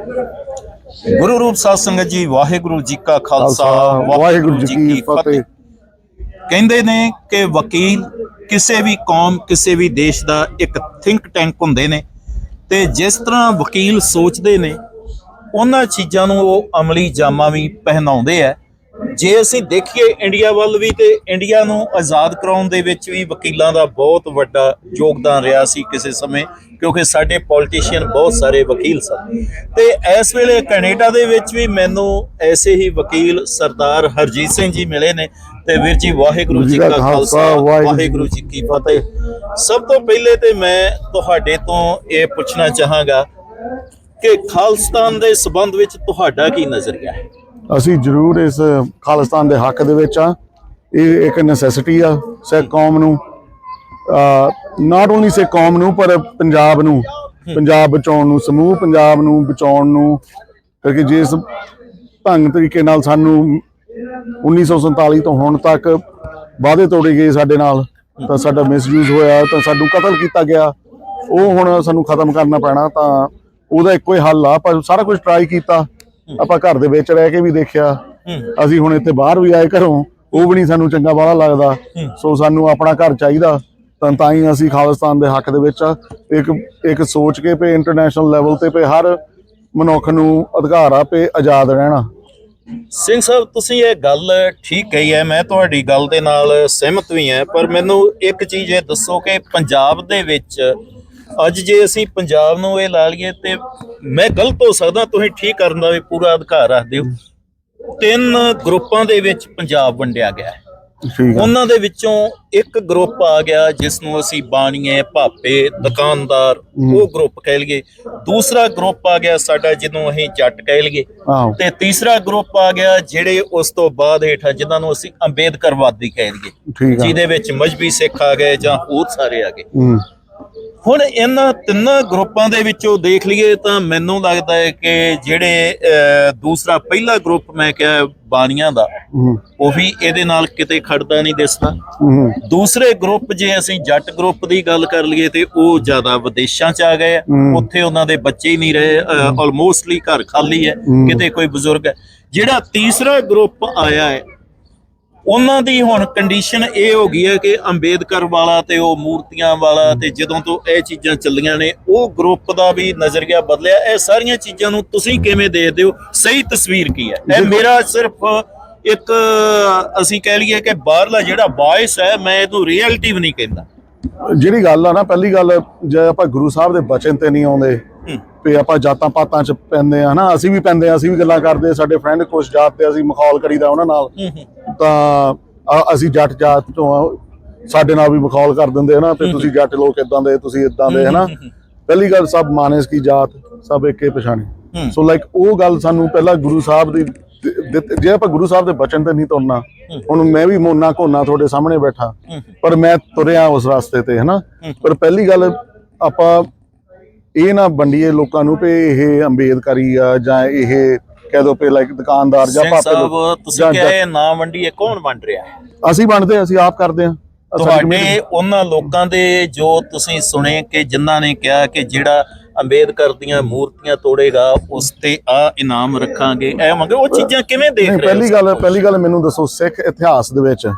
ਗੁਰੂ ਰੂਪ ਸਾਧ ਸੰਗਤ ਜੀ ਵਾਹਿਗੁਰੂ ਜੀ ਕਾ ਖਾਲਸਾ ਵਾਹਿਗੁਰੂ ਜੀ ਕੀ ਫਤਿਹ। ਕਹਿੰਦੇ ਨੇ ਕਿ ਵਕੀਲ ਕਿਸੇ ਵੀ ਕੌਮ ਕਿਸੇ ਵੀ ਦੇਸ਼ ਦਾ ਇੱਕ ਥਿੰਕ ਟੈਂਕ ਹੁੰਦੇ ਨੇ ਤੇ ਜਿਸ ਤਰ੍ਹਾਂ ਵਕੀਲ ਸੋਚਦੇ ਨੇ ਉਹਨਾਂ ਚੀਜ਼ਾਂ ਨੂੰ ਉਹ ਅਮਲੀ ਜਾਮਾ ਵੀ ਪਹਿਨਾਉਂਦੇ ਆ। ਜੇ ਅਸੀਂ ਦੇਖੀਏ ਇੰਡੀਆ ਵੱਲ ਵੀ ਤੇ ਇੰਡੀਆ ਨੂੰ ਆਜ਼ਾਦ ਕਰਾਉਣ ਦੇ ਵਿੱਚ ਵੀ ਵਕੀਲਾਂ ਦਾ ਬਹੁਤ ਵੱਡਾ ਯੋਗਦਾਨ ਰਿਹਾ ਸੀ ਕਿਸੇ ਸਮੇਂ ਕਿਉਂਕਿ ਸਾਡੇ ਪੋਲੀਟੀਸ਼ੀਅਨ ਬਹੁਤ ਸਾਰੇ ਵਕੀਲ ਸਨ। ਤੇ ਇਸ ਵੇਲੇ ਕੈਨੇਡਾ ਦੇ ਵਿੱਚ ਵੀ ਮੈਨੂੰ ਐਸੇ ਹੀ ਵਕੀਲ ਸਰਦਾਰ ਹਰਜੀਤ ਸਿੰਘ ਜੀ ਮਿਲੇ ਨੇ ਤੇ ਵੀਰ ਜੀ ਵਾਹਿਗੁਰੂ ਜੀ ਕਾ ਖਾਲਸਾ ਵਾਹਿਗੁਰੂ ਜੀ ਕੀ ਫਤਿਹ। ਸਭ ਤੋਂ ਪਹਿਲੇ ਤੇ ਮੈਂ ਤੁਹਾਡੇ ਤੋਂ ਇਹ ਪੁੱਛਣਾ ਚਾਹਾਂਗਾ ਕਿ ਖਾਲਸਤਾਨ ਦੇ ਸਬੰਧ ਵਿੱਚ ਤੁਹਾਡਾ ਕੀ ਨਜ਼ਰੀਆ ਹੈ? ਅਸੀਂ ਜ਼ਰੂਰ ਇਸ ਖਾਲਿਸਤਾਨ ਦੇ ਹੱਕ ਦੇ ਵਿੱਚ ਆ ਇਹ ਇੱਕ ਨੈਸੈਸਿਟੀ ਆ ਸਿੱਖ ਕੌਮ ਨੂੰ। ਨਾਟ ਓਨਲੀ ਸਿੱਖ ਕੌਮ ਨੂੰ, ਪਰ ਪੰਜਾਬ ਨੂੰ। ਪੰਜਾਬ ਬਚਾਉਣ ਨੂੰ, ਸਮੂਹ ਪੰਜਾਬ ਨੂੰ ਬਚਾਉਣ ਨੂੰ। ਕਿਉਂਕਿ ਜਿਸ ਢੰਗ ਤਰੀਕੇ ਨਾਲ ਸਾਨੂੰ 1947 ਤੋਂ ਹੁਣ ਤੱਕ ਵਾਅਦੇ ਤੋੜੇ ਗਏ ਸਾਡੇ ਨਾਲ, ਤਾਂ ਸਾਡਾ ਮਿਸਯੂਜ਼ ਹੋਇਆ, ਤਾਂ ਸਾਨੂੰ ਕਤਲ ਕੀਤਾ ਗਿਆ। ਉਹ ਹੁਣ ਸਾਨੂੰ ਖਤਮ ਕਰਨਾ ਪੈਣਾ, ਤਾਂ ਉਹਦਾ ਇੱਕੋ ਹੀ ਹੱਲ ਆ, ਪਰ ਸਾਰਾ ਕੁਝ ਟਰਾਈ ਕੀਤਾ। ਆਪਾਂ ਘਰ ਦੇ ਵਿੱਚ ਰਹਿ ਕੇ ਵੀ ਦੇਖਿਆ। ਅਸੀਂ ਹੁਣ ਇੱਥੇ ਬਾਹਰ ਵੀ ਆਏ ਘਰੋਂ ਉਹ ਵੀ ਨਹੀਂ ਸਾਨੂੰ ਚੰਗਾ ਬਾਹਲਾ ਲੱਗਦਾ। ਸੋ ਸਾਨੂੰ ਆਪਣਾ ਘਰ ਚਾਹੀਦਾ। ਤਾਂ ਤਾਂ ਹੀ ਅਸੀਂ ਖਾਲਿਸਤਾਨ ਦੇ ਹੱਕ ਦੇ ਵਿੱਚ। ਇੱਕ ਇੱਕ ਸੋਚ ਕੇ ਪਏ ਇੰਟਰਨੈਸ਼ਨਲ ਲੈਵਲ ਤੇ ਪਏ। ਹਰ ਮਨੁੱਖ ਨੂੰ ਅਧਿਕਾਰ ਆ ਪਏ ਆਜ਼ਾਦ ਰਹਿਣਾ। ਸਿੰਘ ਸਾਹਿਬ ਤੁਸੀਂ ਇਹ ਗੱਲ ਠੀਕ ਕਹੀ ਹੈ। ਮੈਂ ਤੁਹਾਡੀ ਗੱਲ ਦੇ ਨਾਲ ਸਹਿਮਤ ਵੀ ਹਾਂ। ਪਰ ਮੈਨੂੰ ਇੱਕ ਚੀਜ਼ ਇਹ ਦੱਸੋ ਕਿ ਪੰਜਾਬ ਦੇ ਵਿੱਚ ਅੱਜ ਜੇ ਅਸੀਂ ਪੰਜਾਬ ਨੂੰ ਇਹ ਲਾ ਲਈਏ ਤੇ ਮੈਂ ਗਲਤ ਹੋ ਸਕਦਾ ਤੁਸੀਂ ਠੀਕ ਕਰਨ ਦਾ ਵੀ ਪੂਰਾ ਅਧਿਕਾਰ ਰੱਖਦੇ ਹੋ। ਤਿੰਨ ਗਰੁੱਪਾਂ ਦੇ ਵਿੱਚ ਪੰਜਾਬ ਵੰਡਿਆ ਗਿਆ। ਹੈ। ਉਹਨਾਂ ਦੇ ਵਿੱਚੋਂ ਇੱਕ ਗਰੁੱਪ ਆ ਗਿਆ ਜਿਸ ਨੂੰ ਅਸੀਂ ਬਾਣੀਏ ਭਾਪੇ ਦੁਕਾਨਦਾਰ ਉਹ ਗਰੁੱਪ ਕਹਿ ਲਈਏ। ਦੂਸਰਾ ਗਰੁੱਪ ਆ ਗਿਆ ਸਾਡਾ ਜਿਹਨੂੰ ਅਸੀਂ ਜੱਟ ਕਹਿ ਲਈਏ। ਤੇ ਤੀਸਰਾ ਗਰੁੱਪ ਆ ਗਿਆ ਜਿਹੜੇ ਉਸ ਤੋਂ ਬਾਅਦ ਹੇਠਾਂ ਜਿਨ੍ਹਾਂ ਨੂੰ ਅਸੀਂ ਅੰਬੇਦਕਰਵਾਦੀ ਕਹਿ ਲਈਏ। ਜਿਹਦੇ ਵਿੱਚ ਮਜਬੀ ਸਿੱਖ ਆ ਗਏ ਜਾਂ ਹੋਰ ਸਾਰੇ ਆ ਗਏ। ਹੁਣ ਇਹਨਾਂ ਤਿੰਨਾਂ ਗਰੁੱਪਾਂ ਦੇ ਵਿੱਚੋਂ ਦੇਖ ਲਈਏ ਤਾਂ ਮੈਨੂੰ ਲੱਗਦਾ ਹੈ ਕਿ ਜਿਹੜੇ ਦੂਸਰਾ ਪਹਿਲਾ ਗਰੁੱਪ ਮੈਂ ਕਿਹਾ ਬਾਣੀਆਂ ਦਾ ਉਹ ਵੀ ਇਹਦੇ ਨਾਲ ਕਿਤੇ ਖੜਦਾ ਨਹੀਂ ਦਿਸਦਾ ਦੂਸਰੇ ਗਰੁੱਪ ਜੇ ਅਸੀਂ ਜੱਟ ਗਰੁੱਪ ਦੀ ਗੱਲ ਕਰ ਲਈਏ ਤੇ ਉਹ ਜ਼ਿਆਦਾ ਵਿਦੇਸ਼ਾਂ 'ਚ ਆ ਗਏ। ਉੱਥੇ ਉਹਨਾਂ ਦੇ ਬੱਚੇ ਹੀ ਨਹੀਂ ਰਹੇ ਆਲਮੋਸਟਲੀ ਘਰ ਖਾਲੀ ਹੈ। ਕਿਤੇ ਕੋਈ ਬਜ਼ੁਰਗ ਹੈ। ਜਿਹੜਾ ਤੀਸਰਾ ਗਰੁੱਪ ਆਇਆ ਹੈ ਉਹਨਾਂ ਦੀ ਹੁਣ ਕੰਡੀਸ਼ਨ ਇਹ ਹੋ ਗਈ ਹੈ ਕਿ ਅੰਬੇਦਕਰ ਵਾਲਾ ਤੇ ਉਹ ਮੂਰਤੀਆਂ ਵਾਲਾ ਤੇ ਜਦੋਂ ਤੋਂ ਇਹ ਚੀਜ਼ਾਂ ਚੱਲੀਆਂ ਨੇ ਉਹ ਗਰੁੱਪ ਦਾ ਵੀ ਨਜ਼ਰੀਆ ਬਦਲਿਆ। ਇਹ ਸਾਰੀਆਂ ਚੀਜ਼ਾਂ ਨੂੰ ਤੁਸੀਂ ਕਿਵੇਂ ਦੇਖਦੇ ਹੋ? ਸਹੀ ਤਸਵੀਰ ਕੀ ਹੈ? ਇਹ ਮੇਰਾ ਸਿਰਫ ਇੱਕ ਅਸੀਂ ਕਹਿ ਲਈਏ ਕਿ ਬਾਹਰਲਾ ਜਿਹੜਾ ਵਾਇਸ ਹੈ ਮੈਂ ਇਹਨੂੰ ਰਿਐਲਿਟੀ ਵੀ ਨਹੀਂ ਕਹਿੰਦਾ। ਜਿਹੜੀ ਗੱਲ ਆ ਨਾ ਪਹਿਲੀ ਗੱਲ ਜੇ ਆਪਾਂ ਗੁਰੂ ਸਾਹਿਬ ਦੇ ਬਚਨ ਤੇ ਨਹੀਂ ਆਉਂਦੇ। ਤੇ ਆਪਾਂ ਜਾਤਾਂ ਪਾਤਾਂ ਚ ਪੈਂਦੇ ਆ ਨਾ ਅਸੀਂ ਵੀ ਪੈਂਦੇ ਆ ਅਸੀਂ ਵੀ ਗੱਲਾਂ ਕਰਦੇ ਸਾਡੇ ਫਰੈਂਡ ਕੁਛ ਜਾਤ ਤੇ ਅਸੀਂ ਮਖੌਲ ਕਰੀਦਾ ਉਹਨਾਂ ਨਾਲ ਤਾਂ ਅਸੀਂ ਜੱਟ ਜਾਤ ਤੋਂ ਆ ਸਾਡੇ ਨਾਲ ਵੀ ਮਖੌਲ ਕਰ ਦਿੰਦੇ ਆ ਨਾ ਤੇ ਤੁਸੀਂ ਜੱਟ ਲੋਕ ਇਦਾਂ ਦੇ ਤੁਸੀਂ ਇਦਾਂ ਦੇ ਹਨਾ? ਪਹਿਲੀ ਗੱਲ ਸਭ ਮਾਨਸ ਕੀ ਜਾਤ ਸਭ ਇੱਕੇ ਪਛਾਣੇ। ਸੋ ਲਾਈਕ ਉਹ ਗੱਲ ਸਾਨੂੰ ਪਹਿਲਾਂ ਗੁਰੂ ਸਾਹਿਬ ਦੀ ਜੇ ਆਪਾਂ ਗੁਰੂ ਸਾਹਿਬ ਦੇ ਬਚਨ ਤੇ ਨਹੀਂ ਤੁਰਨਾ ਹੁਣ ਮੈਂ ਵੀ ਮੋਨਾ ਕੋਨਾ ਤੁਹਾਡੇ ਸਾਹਮਣੇ ਬੈਠਾ ਪਰ ਮੈਂ ਤੁਰਿਆ ਉਸ ਰਸਤੇ ਤੇ ਹਨਾ? ਪਰ ਪਹਿਲੀ ਗੱਲ ਆਪਾਂ ਇਹ ਨਾ ਵੰਡੀਏ ਲੋਕਾਂ ਨੂੰ ਵੀ ਇਹ ਅੰਬੇਦਕਰੀ ਆ ਜਾਂ ਇਹ ਕਹਿ ਦੋ ਪੇ ਲਾਈਕ ਦੁਕਾਨਦਾਰ ਜਾਂ ਭਾਪੇ ਸਾਹਿਬ ਲੋਕ ਤੁਸੀਂ ਕਿਹਾ ਨਾ ਵੰਡੀ ਇਹ ਕੌਣ ਵੰਡ ਰਿਹਾ? ਅਸੀਂ ਬਣਦੇ ਅਸੀਂ ਆਪ ਕਰਦੇ ਆ ਤੁਹਾਡੇ ਉਹਨਾਂ ਲੋਕਾਂ ਦੇ ਜੋ ਤੁਸੀਂ ਸੁਣੇ ਕਿ ਜਿਨ੍ਹਾਂ ਨੇ ਕਿਹਾ ਕਿ ਜਿਹੜਾ ਅੰਬੇਦਕਰ ਦੀਆਂ ਮੂਰਤੀਆਂ ਤੋੜੇਗਾ ਉਸ ਤੇ ਆ ਇਨਾਮ ਰੱਖਾਂਗੇ। ਇਹ ਮੰਗੇ ਉਹ ਚੀਜ਼ਾਂ ਕਿਵੇਂ ਦੇਖ ਰਹੇ ਹੋ ਪਹਿਲੀ ਗੱਲ ਪਹਿਲੀ ਗੱਲ ਮੈਨੂੰ ਦੱਸੋ ਸਿੱਖ ਇਤਿਹਾਸ ਦੇ ਵਿੱਚ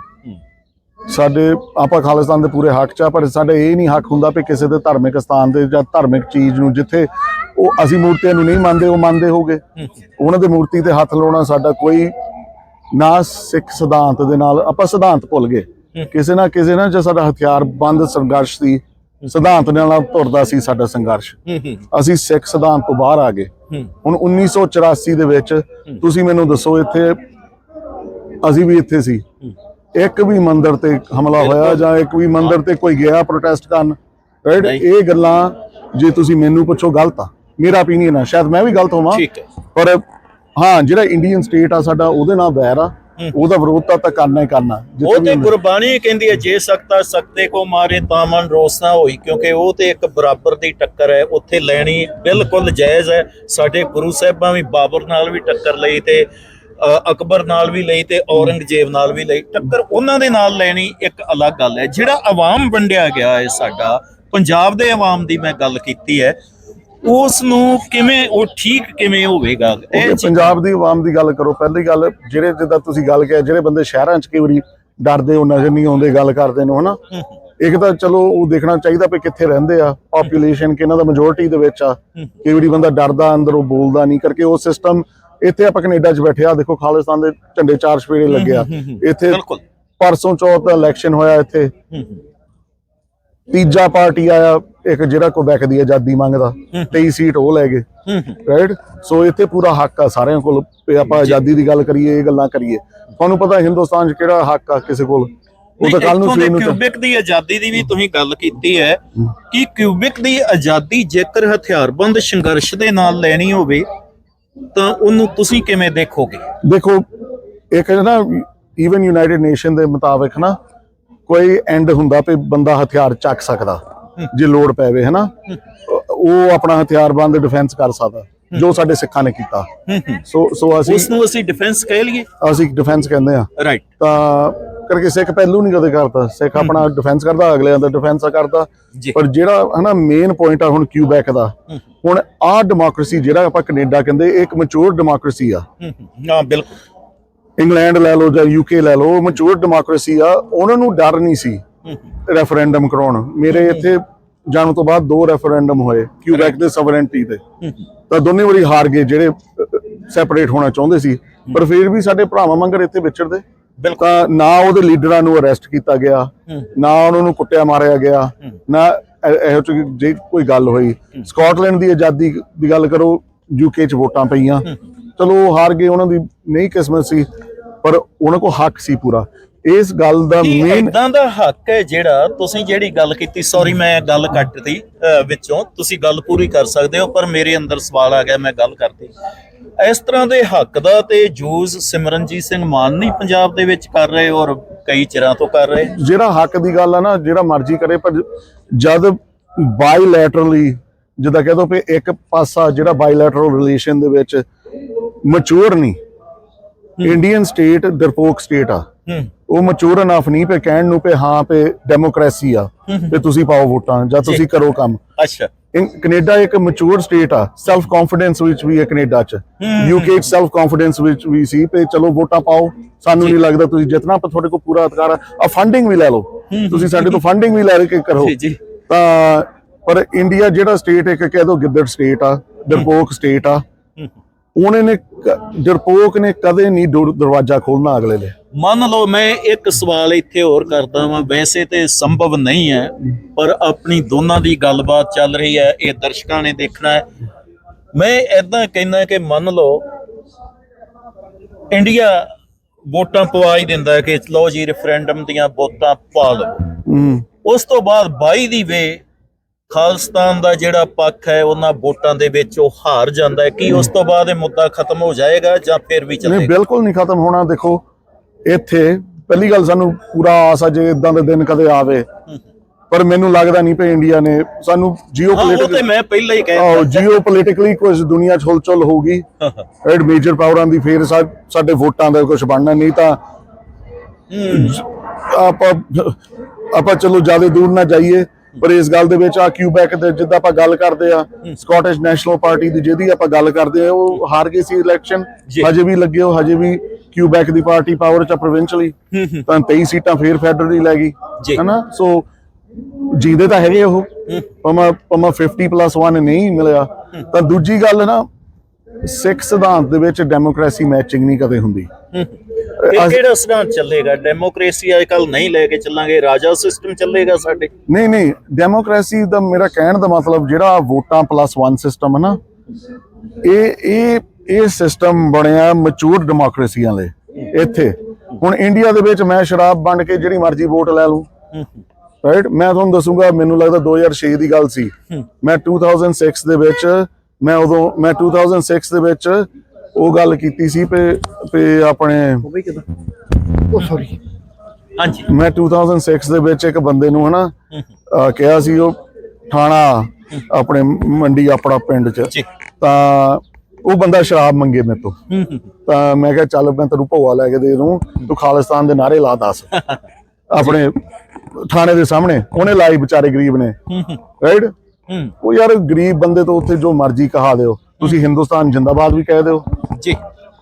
ਸਾਡੇ ਆਪਾਂ ਖਾਲਿਸਤਾਨ ਦੇ ਪੂਰੇ ਹੱਕ ਚ ਆ ਪਰ ਸਾਡੇ ਇਹ ਨਹੀਂ ਹੱਕ ਹੁੰਦਾ ਵੀ ਕਿਸੇ ਦੇ ਧਾਰਮਿਕ ਸਥਾਨ ਤੇ ਜਾਂ ਧਾਰਮਿਕ ਚੀਜ਼ ਨੂੰ ਜਿੱਥੇ ਉਹ ਅਸੀਂ ਮੂਰਤੀਆਂ ਨੂੰ ਨਹੀਂ ਮੰਨਦੇ ਉਹ ਮੰਨਦੇ ਹੋਗੇ। ਉਹਨਾਂ ਦੇ ਮੂਰਤੀ ਤੇ ਹੱਥ ਲਾਉਣਾ ਸਾਡਾ ਕੋਈ ਨਾ ਸਿੱਖ ਸਿਧਾਂਤ ਦੇ ਨਾਲ ਆਪਾਂ ਸਿਧਾਂਤ ਭੁੱਲ ਗਏ। ਕਿਸੇ ਨਾ ਕਿਸੇ ਨਾਲ ਜੇ ਸਾਡਾ ਹਥਿਆਰ ਬੰਦ ਸੰਘਰਸ਼ ਸੀ ਸਿਧਾਂਤ ਨਾਲ ਤੁਰਦਾ ਸੀ ਸਾਡਾ ਸੰਘਰਸ਼। ਅਸੀਂ ਸਿੱਖ ਸਿਧਾਂਤ ਤੋਂ ਬਾਹਰ ਆ ਗਏ। ਹੁਣ 1984 ਦੇ ਵਿੱਚ ਤੁਸੀਂ ਮੈਨੂੰ ਦੱਸੋ ਇੱਥੇ ਅਸੀਂ ਵੀ ਇੱਥੇ ਸੀ। ਇੱਕ ਵੀ ਮੰਦਿਰ ਤੇ ਹਮਲਾ ਹੋਇਆ ਜਾਂ ਇੱਕ ਵੀ ਮੰਦਿਰ ਤੇ ਕੋਈ ਗਿਆ ਪ੍ਰੋਟੈਸਟ ਕਰਨ ਰਾਈਟ। ਇਹ ਗੱਲਾਂ ਜੇ ਤੁਸੀਂ ਮੈਨੂੰ ਪੁੱਛੋ ਗਲਤ ਆ। ਮੇਰਾ opinion ਆ। ਸ਼ਾਇਦ ਮੈਂ ਵੀ ਗਲਤ ਹੋਵਾਂ। ਠੀਕ ਹੈ। ਪਰ ਹਾਂ ਜਿਹੜਾ ਇੰਡੀਅਨ ਸਟੇਟ ਆ ਸਾਡਾ ਉਹਦੇ ਨਾਲ ਵੈਰ ਆ। ਉਹਦਾ ਵਿਰੋਧ ਤਾਂ ਕਰਨਾ ਹੀ ਕਰਨਾ ਉਹ ਤੇ ਗੁਰਬਾਣੀ ਕਹਿੰਦੀ ਹੈ ਜੇ ਸਕਤਾ ਸਕਤੇ ਕੋ ਮਾਰੇ ਤਾਂ ਮਨ ਰੋਸ ਨਾ ਹੋਈ ਕਿਉਂਕਿ ਉਹ ਤੇ ਇੱਕ ਬਰਾਬਰ ਦੀ ਟੱਕਰ ਹੈ ਉੱਥੇ ਲੈਣੀ ਬਿਲਕੁਲ ਜਾਇਜ਼ ਹੈ। ਸਾਡੇ ਗੁਰੂ ਸਾਹਿਬਾਂ ਵੀ ਬਾਬਰ ਨਾਲ ਵੀ ਟੱਕਰ ਲਈ ਤੇ ਅਕਬਰ ਨਾਲ ਵੀ ਲਈ ਤੇ ਔਰੰਗਜ਼ੇਬ ਨਾਲ ਵੀ ਲਈ। ਟੱਕਰ ਉਹਨਾਂ ਦੇ ਨਾਲ ਲੈਣੀ ਇੱਕ ਅਲੱਗ ਗੱਲ ਹੈ। ਜਿਹੜਾ ਆਵਾਮ ਵੰਡਿਆ ਗਿਆ ਹੈ ਸਾਡਾ ਪੰਜਾਬ ਦੇ ਆਵਾਮ ਦੀ ਮੈਂ ਗੱਲ ਕੀਤੀ ਹੈ ਉਸ ਨੂੰ ਕਿਵੇਂ ਉਹ ਠੀਕ ਕਿਵੇਂ ਹੋਵੇਗਾ? ਇਹ ਪੰਜਾਬ ਦੀ ਆਵਾਮ ਦੀ ਗੱਲ ਕਰੋ। ਪਹਿਲੀ ਗੱਲ ਜਿਹੜੇ ਜਿੱਦਾਂ ਤੁਸੀਂ ਗੱਲ ਕਿਹਾ ਜਿਹੜੇ ਬੰਦੇ ਸ਼ਹਿਰਾਂ 'ਚ ਕਈ ਵਾਰੀ ਡਰਦੇ ਉਹ ਨਜ਼ਰ ਨਹੀਂ ਆਉਂਦੇ ਗੱਲ ਕਰਦੇ ਨੂੰ ਹਨਾ? ਇੱਕ ਤਾਂ ਚਲੋ ਉਹ ਦੇਖਣਾ ਚਾਹੀਦਾ ਵੀ ਕਿੱਥੇ ਰਹਿੰਦੇ ਆ ਪੋਪੂਲੇਸ਼ਨ ਕਿਹਨਾਂ ਦਾ ਮੈਜੋਰਿਟੀ ਦੇ ਵਿੱਚ ਆ। ਕਈ ਵਾਰੀ ਬੰਦਾ ਡਰਦਾ ਅੰਦਰੋਂ ਬੋਲਦਾ ਨਹੀਂ ਕਰਕੇ ਉਹ ਸਿਸਟਮ ਇੱਥੇ ਆਪਾਂ ਕੈਨੇਡਾ 'ਚ ਬੈਠੇ ਆ ਦੇਖੋ ਖਾਲਿਸਤਾਨ ਦੇ ਝੰਡੇ ਚਾਰ ਸਪੇਰੇ ਲੱਗਿਆ ਇੱਥੇ ਪਰਸੋਂ ਚੌਥ ਦਾ ਇਲੈਕਸ਼ਨ ਹੋਇਆ ਇੱਥੇ। ਤੀਜਾ ਪਾਰਟੀ ਆਇਆ ਇੱਕ ਜਿਹੜਾ ਕੁਬੈਕ ਦੀ ਆਜ਼ਾਦੀ ਮੰਗਦਾ 23 ਸੀਟ ਉਹ ਲੈ ਗਏ। ਰਾਈਟ ਸੋ ਇੱਥੇ ਪੂਰਾ ਹੱਕ ਆ ਸਾਰਿਆਂ ਕੋਲ ਆਪਾਂ ਆਜ਼ਾਦੀ ਦੀ ਗੱਲ ਕਰੀਏ ਇਹ ਗੱਲਾਂ ਕਰੀਏ। ਤੁਹਾਨੂੰ ਪਤਾ ਹਿੰਦੁਸਤਾਨ 'ਚ ਕਿਹੜਾ ਹੱਕ ਆ ਕਿਸੇ ਕੋਲ? ਉਹ ਤਾਂ ਕੱਲ ਨੂੰ ਨੂੰ ਕਿਊਬਿਕ ਦੀ ਆਜ਼ਾਦੀ ਦੀ ਵੀ ਤੁਸੀਂ ਗੱਲ ਕੀਤੀ ਹੈ ਕਿ ਕਿਊਬਿਕ ਦੀ ਆਜ਼ਾਦੀ ਜੇਕਰ ਹਥਿਆਰਬੰਦ ਸੰਘਰਸ਼ ਦੇ ਨਾਲ ਲੈਣੀ ਹੋਵੇ ਤਾਂ ਉਹਨੂੰ ਤੁਸੀਂ ਕਿਵੇਂ ਦੇਖੋਗੇ? ਦੇਖੋ ਇੱਕ ਨਾ ਈਵਨ ਯੂਨਾਈਟਿਡ ਨੇਸ਼ਨ ਦੇ ਮੁਤਾਬਕ ਨਾ ਕੋਈ ਐਂਡ ਹੁੰਦਾ ਵੀ ਬੰਦਾ ਹਥਿਆਰ ਚੱਕ ਸਕਦਾ। ਜੇ ਲੋੜ ਪਵੇ ਹਨਾ? ਉਹ ਆਪਣਾ ਹਥਿਆਰਬੰਦ ਡਿਫੈਂਸ ਕਰ ਸਕਦਾ ਜੋ ਸਾਡੇ ਸਿੱਖਾਂ ਨੇ ਕੀਤਾ। ਸੋ ਸੋ ਅਸੀਂ ਉਸ ਨੂੰ ਅਸੀਂ ਡਿਫੈਂਸ ਕਹਿ ਲਈਏ? ਅਸੀਂ ਡਿਫੈਂਸ ਕਹਿੰਦੇ ਆ ਰਾਈਟ ਤਾਂ ਕਰਕੇ ਸਿੱਖ ਪਹਿਲੂ ਨਹੀਂ ਕਦੇ ਕਰਦਾ। ਸਿੱਖ ਆਪਣਾ ਡਿਫੈਂਸ ਕਰਦਾ ਅਗਲਿਆਂ ਦਾ ਡਿਫੈਂਸ ਕਰਦਾ। ਪਰ ਜਿਹੜਾ ਹਨਾ ਮੇਨ ਪੁਆਇੰਟ ਆ ਹੁਣ ਕਿਊਬੈਕ ਦਾ। ਹੁਣ ਆਹ ਡੈਮੋਕ੍ਰੇਸੀ ਜਿਹੜਾ ਆਪਾਂ ਕੈਨੇਡਾ ਕਹਿੰਦੇ ਇੱਕ ਮੈਚੁਰ ਡੈਮੋਕ੍ਰੇਸੀ ਆ। ਹਾਂ ਬਿਲਕੁਲ। ਇੰਗਲੈਂਡ ਲੈ ਲਓ ਜਾਂ ਯੂਕੇ ਲੈ ਲਓ ਮੈਚੁਰ ਡੈਮੋਕ੍ਰੇਸੀ ਆ। ਉਹਨਾਂ ਨੂੰ ਡਰ ਨਹੀਂ ਸੀ। ਰੈਫਰੈਂਡਮ ਕਰਾਉਣ। ਮੇਰੇ ਇੱਥੇ ਜਾਣ ਤੋਂ ਬਾਅਦ ਦੋ ਰੈਫਰੈਂਡਮ ਹੋਏ ਕਿਊਬੈਕ ਦੇ ਸਵਰਨਟੀ ਤੇ ਤਾਂ ਦੋਨੇ ਵਾਰੀ ਹਾਰ ਗਏ ਜਿਹੜੇ ਸੈਪਰੇਟ ਹੋਣਾ ਚਾਹੁੰਦੇ ਸੀ। ਪਰ ਫਿਰ ਵੀ ਸਾਡੇ ਭਰਾਵਾਂ ਮੰਗਰ ਇੱਥੇ ਵਿਚਰਦੇ ਬਿਲਕੁਲ। ਤਾਂ ਨਾ ਉਹਦੇ ਲੀਡਰਾਂ ਨੂੰ ਅਰੈਸਟ ਕੀਤਾ ਗਿਆ। ਨਾ ਉਹਨਾਂ ਨੂੰ ਕੁੱਟਿਆ ਮਾਰਿਆ ਗਿਆ ਨਾ ਇਹ- ਜਿਹੀ ਜੇ ਕੋਈ ਗੱਲ ਹੋਈ। ਸਕਾਟਲੈਂਡ ਦੀ ਆਜ਼ਾਦੀ ਦੀ ਗੱਲ ਕਰੋ ਯੂਕੇ 'ਚ ਵੋਟਾਂ ਪਈਆਂ। ਚਲੋ ਹਾਰ ਗਏ ਉਹਨਾਂ ਦੀ ਨਹੀਂ ਕਿਸਮਤ ਸੀ ਪਰ ਉਹਨਾਂ ਕੋਲ ਹੱਕ ਸੀ ਪੂਰਾ। ਇਸ ਗੱਲ ਦਾ ਕੀ ਮੇਨ ਇਦਾਂ ਦਾ ਹੱਕ ਹੈ ਜਿਹੜਾ ਤੁਸੀਂ ਜਿਹੜੀ ਗੱਲ ਕੀਤੀ? ਸੌਰੀ ਮੈਂ ਗੱਲ ਕੱਟਤੀ ਵਿੱਚੋਂ। ਤੁਸੀਂ ਗੱਲ ਪੂਰੀ ਕਰ ਸਕਦੇ ਹੋ ਪਰ ਮੇਰੇ ਅੰਦਰ ਸਵਾਲ ਆ ਗਿਆ ਮੈਂ ਗੱਲ ਕਰਤੀ। ਇਸ ਤਰ੍ਹਾਂ ਦੇ ਹੱਕ ਦਾ ਤੇ ਜੂਜ਼ ਸਿਮਰਨਜੀਤ ਸਿੰਘ ਮਾਨ ਨਹੀਂ ਪੰਜਾਬ ਦੇ ਵਿੱਚ ਕਰ ਰਹੇ ਔਰ ਕਈ ਚਿਰਾਂ ਤੋਂ ਕਰ ਰਹੇ? ਜਿਹੜਾ ਹੱਕ ਦੀ ਗੱਲ ਆ ਨਾ ਜਿਹੜਾ ਮਰਜ਼ੀ ਕਰੇ ਪਰ ਜਦ ਬਾਇਲੈਟਰਲੀ ਜਿੱਦਾਂ ਕਹਿ ਦੋ ਵੀ ਇੱਕ ਪਾਸਾ ਜਿਹੜਾ ਬਾਇਲੈਟਰਲ ਰਿਲੇਸ਼ਨ ਦੇ ਵਿੱਚ ਮੈਚੁਰ ਨਹੀਂ। ਇੰਡੀਅਨ ਸਟੇਟ ਡਰਪੋਕ ਸਟੇਟ ਆ। ਹੂੰ। ਉਹ ਮੈਚੁਰ ਇਨਫ ਨਹੀਂ ਪੇ ਕਹਿਣ ਨੂੰ ਪੇ ਹਾਂ ਪੇ ਡੈਮੋਕ੍ਰੇਸੀ ਆ ਤੇ ਤੁਸੀਂ ਪਾਓ ਵੋਟਾਂ ਜਾਂ ਤੁਸੀਂ ਕਰੋ ਕੰਮ। ਅੱਛਾ। ਕੈਨੇਡਾ ਇੱਕ ਮੈਚੁਰ ਸਟੇਟ ਆ ਸੈਲਫ ਕੌਨਫੀਡੈਂਸ ਵਿੱਚ ਵੀ ਹੈ ਕੈਨੇਡਾ ਚ। ਯੂਕੇ ਚ ਸੈਲਫ ਕੌਨਫੀਡੈਂਸ ਵਿੱਚ ਵੀ ਸੀ ਤੇ ਚਲੋ ਵੋਟਾਂ ਪਾਓ ਸਾਨੂੰ ਨਹੀਂ ਲੱਗਦਾ ਤੁਸੀਂ ਜਿੱਤਣਾ ਪਰ ਤੁਹਾਡੇ ਕੋਲ ਪੂਰਾ ਅਧਿਕਾਰ ਆ। ਆ ਫੰਡਿੰਗ ਵੀ ਲੈ ਲਓ। ਤੁਸੀਂ ਸਾਡੇ ਤੋਂ ਫੰਡਿੰਗ ਵੀ ਲੈ ਕੇ ਕਰੋ। ਜੀ ਜੀ। ਤਾਂ ਪਰ ਇੰਡੀਆ ਜਿਹੜਾ ਸਟੇਟ ਇੱਕ ਕਹਿ ਦੋ ਗਿੱਦੜ ਸਟੇਟ ਆ ਡਰਪੋਕ ਸਟੇਟ ਆ ਉਹਨੇ ਨੇ ਡਰਪੋਕ ਨੇ ਕਦੇ ਨਹੀਂ ਦਰਵਾਜ਼ਾ ਖੋਲਣਾ ਅਗਲੇ ਦੇ। ਮੰਨ ਲਓ ਮੈਂ ਇੱਕ ਸਵਾਲ ਇੱਥੇ ਹੋਰ ਕਰਦਾ ਵਾਂ ਵੈਸੇ ਤੇ ਸੰਭਵ ਨਹੀਂ ਹੈ ਪਰ ਆਪਣੀ ਦੋਨਾਂ ਦੀ ਗੱਲਬਾਤ ਚੱਲ ਰਹੀ ਹੈ ਇਹ ਦਰਸ਼ਕਾਂ ਨੇ ਦੇਖਣਾ ਹੈ। ਮੈਂ ਇਦਾਂ ਕਹਿੰਦਾ ਕਿ ਮੰਨ ਲਓ ਇੰਡੀਆ ਵੋਟਾਂ ਪਵਾ ਹੀ ਦਿੰਦਾ ਕਿ ਲਓ ਜੀ ਰੈਫਰੈਂਡਮ ਦੀਆਂ ਵੋਟਾਂ ਪਾ ਲਓ। ਉਸ ਤੋਂ ਬਾਅਦ 22 ਦੀ ਵੇ ਖਾਲਿਸਤਾਨ ਦਾ ਜਿਹੜਾ ਪੱਖ ਹੈ ਉਹਨਾਂ ਵੋਟਾਂ ਦੇ ਵਿੱਚ ਉਹ ਹਾਰ ਜਾਂਦਾ ਹੈ। ਕੀ ਉਸ ਤੋਂ ਬਾਅਦ ਇਹ ਮੁੱਦਾ ਖਤਮ ਹੋ ਜਾਏਗਾ ਜਾਂ ਫਿਰ ਵੀ ਨਹੀਂ ਚੱਲੇਗਾ? ਬਿਲਕੁਲ ਨਹੀਂ ਖਤਮ ਹੋਣਾ। ਦੇਖੋ ਇੱਥੇ ਪਹਿਲੀ ਗੱਲ ਸਾਨੂੰ ਪੂਰਾ ਆਸ ਆ ਜੇ ਇਦਾਂ ਦੇ ਦਿਨ ਕਦੇ ਆਵੇ। ਪਰ ਮੈਨੂੰ ਲੱਗਦਾ ਨਹੀਂ ਪਈ ਇੰਡੀਆ ਨੇ ਸਾਨੂੰ ਹਾਂ ਉਹ ਤੇ ਜੀਓਪੋਲਿਟਿਕਲ ਮੈਂ ਪਹਿਲਾਂ ਹੀ ਕਹਿ ਆਹ ਜੀਓਪੋਲਿਟਿਕਲੀ ਕੁਝ ਦੁਨੀਆ 'ਚ ਹਲਚਲ ਹੋਊਗੀ। ਐਡ ਮੇਜਰ ਪਾਵਰਾਂ ਦੀ ਫੇਰ ਸਾਡੇ ਵੋਟਾਂ ਦਾ ਕੁਝ ਬਣਨਾ ਨਹੀਂ ਤਾਂ ਆਪਾਂ ਆਪਾਂ ਚਲੋ ਜ਼ਿਆਦਾ ਦੂਰ ਨਾ ਜਾਈਏ। ਪਰ ਇਸ ਗੱਲ ਦੇ ਵਿੱਚ ਆ ਕਿਊਬੈਕ ਦੇ ਜਿੱਦਾਂ ਆਪਾਂ ਗੱਲ ਕਰਦੇ ਆ ਸਕਾਟਿਸ਼ ਨੈਸ਼ਨਲ ਪਾਰਟੀ ਦੀ ਜਿਹਦੀ ਆਪਾਂ ਗੱਲ ਕਰਦੇ ਆ ਉਹ ਹਾਰ ਗਈ ਸੀ ਇਲੈਕਸ਼ਨ। ਹਜੇ ਵੀ ਲੱਗੇ ਹੋ ਹਜੇ ਵੀ ਕਿਊਬੈਕ ਦੀ ਪਾਰਟੀ ਪਾਵਰ ਚ ਪ੍ਰੋਵਿੰਸ਼ਲੀ ਤਾਂ 23 ਸੀਟਾਂ ਫੇਰ ਫੈਡਰਲੀ ਲੈ ਗਈ। ਹੈਨਾ? ਸੋ ਜੀਂਦੇ ਤਾਂ ਹੈਗੇ ਉਹ। ਪਮਾ ਪਮਾ 50 ਪਲੱਸ 1 ਨਹੀਂ ਮਿਲਿਆ ਤਾਂ ਦੂਜੀ ਗੱਲ ਨਾ ਸਿੱਖ ਸਿਧਾਂਤ ਦੇ ਵਿੱਚ ਡੈਮੋਕ੍ਰੇਸੀ ਮੈਚਿੰਗ ਨਹੀਂ ਕਦੇ ਹੁੰਦੀ। ਕਿਹੜਾ ਸਿਧਾਂਤ ਚੱਲੇਗਾ? ਡੈਮੋਕ੍ਰੇਸੀ ਅੱਜ ਕੱਲ ਨਹੀਂ ਲੈ ਕੇ ਚੱਲਾਂਗੇ ਰਾਜਾ ਸਿਸਟਮ ਚੱਲੇਗਾ ਸਾਡੇ। ਨਹੀਂ ਨਹੀਂ ਡੈਮੋਕ੍ਰੇਸੀ ਦਾ ਮੇਰਾ ਕਹਿਣ ਦਾ ਮਤਲਬ ਜਿਹੜਾ ਵੋਟਾਂ ਪਲੱਸ 1 ਸਿਸਟਮ ਹੈ ਨਾ ਇਹ ਇਹ ਇਹ ਸਿਸਟਮ ਬਣਿਆ ਮੈਚੁਰ ਡੈਮੋਕ੍ਰੇਸੀਆਂ ਲਈ ਇੱਥੇ। ਹੁਣ ਇੰਡੀਆ ਦੇ ਵਿੱਚ ਮੈਂ ਸ਼ਰਾਬ ਵੰਡ ਕੇ ਜਿਹੜੀ ਮਰਜ਼ੀ ਵੋਟ ਲੈ ਲੂੰ ਰਾਈਟ ਮੈਂ ਤੁਹਾਨੂੰ ਦੱਸੂਗਾ ਮੈਨੂੰ ਲੱਗਦਾ 2006 ਦੀ ਗੱਲ ਸੀ। ਮੈਂ 2006 ਦੇ ਵਿੱਚ ਮੈਂ ਉਦੋਂ ਮੈਂ 2006 ਦੇ ਵਿੱਚ ਉਹ ਗੱਲ ਕੀਤੀ ਸੀ ਪੇ ਪੇ ਆਪਣੇ ਉਹ ਸੌਰੀ ਹਾਂਜੀ। ਮੈਂ 2006 ਦੇ ਵਿੱਚ ਇੱਕ ਬੰਦੇ ਨੂੰ ਹਨਾ ਅਹ ਕਿਹਾ ਸੀ ਉਹ ਥਾਣਾ ਆਪਣੇ ਮੰਡੀ ਆਪਣਾ ਪਿੰਡ ਚ। ਜੀ। ਤਾਂ ਉਹ ਬੰਦਾ ਸ਼ਰਾਬ ਮੰਗੇ ਮੇਰੇ ਤੋਂ। ਤਾਂ ਮੈਂ ਕਿਹਾ ਚੱਲ ਮੈਂ ਤੈਨੂੰ ਭੋਆ ਲੈ ਕੇ ਦੇ ਦੂੰ ਤੂੰ ਖਾਲਿਸਤਾਨ ਦੇ ਨਾਰੇ ਲਾ ਦੱਸ। ਆਪਣੇ ਥਾਣੇ ਦੇ ਸਾਹਮਣੇ ਉਹਨੇ ਲਾਈ ਵਿਚਾਰੇ ਗਰੀਬ ਨੇ। ਰਾਈਟ ਹੂੰ। ਉਹ ਯਾਰ ਗਰੀਬ ਬੰਦੇ ਤੋਂ ਉੱਥੇ ਜੋ ਮਰਜ਼ੀ ਕਹਾ ਦਿਓ। ਤੁਸੀਂ ਹਿੰਦੁਸਤਾਨ ਜਿੰਦਾਬਾਦ ਵੀ ਕਹਿ ਦਿਓ। ਜੀ।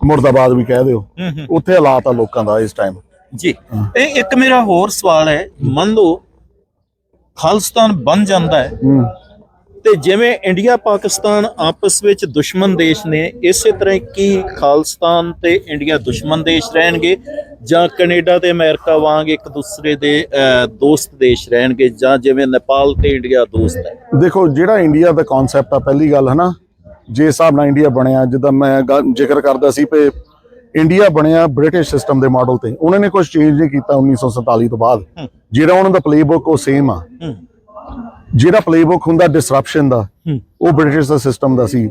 ਮੁਰਦਾਬਾਦ ਵੀ ਕਹਿ ਦਿਓ। ਹੂੰ ਹੂੰ। ਉੱਥੇ ਹਾਲਾਤ ਆ ਲੋਕਾਂ ਦਾ ਇਸ ਟਾਈਮ ਜੀ। ਇਹ ਇੱਕ ਮੇਰਾ ਹੋਰ ਸਵਾਲ ਹੈ। ਮੰਨ ਲਓ ਖਾਲਿਸਤਾਨ ਬਣ ਜਾਂਦਾ ਹੈ। ਹੂੰ। ਤੇ ਜਿਵੇਂ ਇੰਡੀਆ ਪਾਕਿਸਤਾਨ ਆਪਸ ਵਿੱਚ ਦੁਸ਼ਮਣ ਦੇਸ਼ ਨੇ ਇਸੇ ਤਰ੍ਹਾਂ ਹੀ ਕੀ ਖਾਲਿਸਤਾਨ ਤੇ ਇੰਡੀਆ ਦੁਸ਼ਮਣ ਦੇਸ਼ ਰਹਿਣਗੇ? ਜਾਂ ਕੈਨੇਡਾ ਤੇ ਅਮਰੀਕਾ ਵਾਂਗ ਇੱਕ ਦੂਸਰੇ ਦੇ ਦੋਸਤ ਦੇਸ਼ ਰਹਿਣਗੇ? ਜਾਂ ਜਿਵੇਂ ਨੇਪਾਲ ਤੇ ਇੰਡੀਆ ਦੋਸਤ ਹੈ? ਦੇਖੋ ਜਿਹੜਾ ਇੰਡੀਆ ਦਾ ਕਨਸੈਪਟ ਆ ਪਹਿਲੀ ਗੱਲ ਹਨਾ ਜੇ ਹਿਸਾਬ ਨਾਲ ਇੰਡੀਆ ਬਣਿਆ ਜਿੱਦਾਂ ਮੈਂ ਜ਼ਿਕਰ ਕਰਦਾ ਸੀ ਕਿ ਇੰਡੀਆ ਬਣਿਆ ਬ੍ਰਿਟਿਸ਼ ਸਿਸਟਮ ਦੇ ਮਾਡਲ ਤੇ। ਉਹਨਾਂ ਨੇ ਕੁਝ ਚੇਂਜ ਨਹੀਂ ਕੀਤਾ 1947 ਤੋਂ ਬਾਅਦ। ਜਿਹੜਾ ਉਹਨਾਂ ਦਾ ਪਲੇਬੁੱਕ ਉਹ ਸੇਮ ਆ। ਜਿਹੜਾ ਪਲੇਬੁੱਕ ਹੁੰਦਾ ਡਿਸਰਪਸ਼ਨ ਦਾ ਉਹ ਬ੍ਰਿਟਿਸ਼ ਦਾ ਸਿਸਟਮ ਦਾ ਸੀ।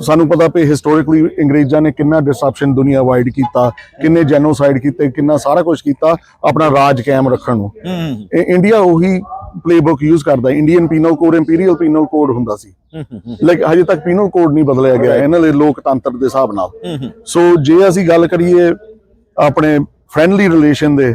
ਸਾਨੂੰ ਪਤਾ ਪਈ ਹਿਸਟੋਰੀਕਲੀ ਅੰਗਰੇਜ਼ਾਂ ਨੇ ਕਿੰਨਾ ਡਿਸਰਪਸ਼ਨ ਦੁਨੀਆ ਵਾਈਡ ਕੀਤਾ ਕਿੰਨੇ ਜੈਨੋਸਾਈਡ ਕੀਤੇ ਕਿੰਨਾ ਸਾਰਾ ਕੁਝ ਕੀਤਾ ਆਪਣਾ ਰਾਜ ਕਾਇਮ ਰੱਖਣ ਨੂੰ। ਇੰਡੀਆ ਉਹੀ ਪਲੇਬੁੱਕ ਯੂਜ਼ ਕਰਦਾ Indian penal code imperial penal code ਹੁੰਦਾ ਸੀ। ਲਾਈਕ ਹਜੇ ਤੱਕ ਪੀਨਲ ਕੋਡ ਨਹੀਂ ਬਦਲਿਆ ਗਿਆ ਇਹਨਾਂ ਦੇ ਲੋਕਤੰਤਰ ਦੇ ਹਿਸਾਬ ਨਾਲ। ਸੋ ਜੇ ਅਸੀਂ ਗੱਲ ਕਰੀਏ ਆਪਣੇ ਫ੍ਰੈਂਡਲੀ ਰਿਲੇਸ਼ਨ ਦੇ।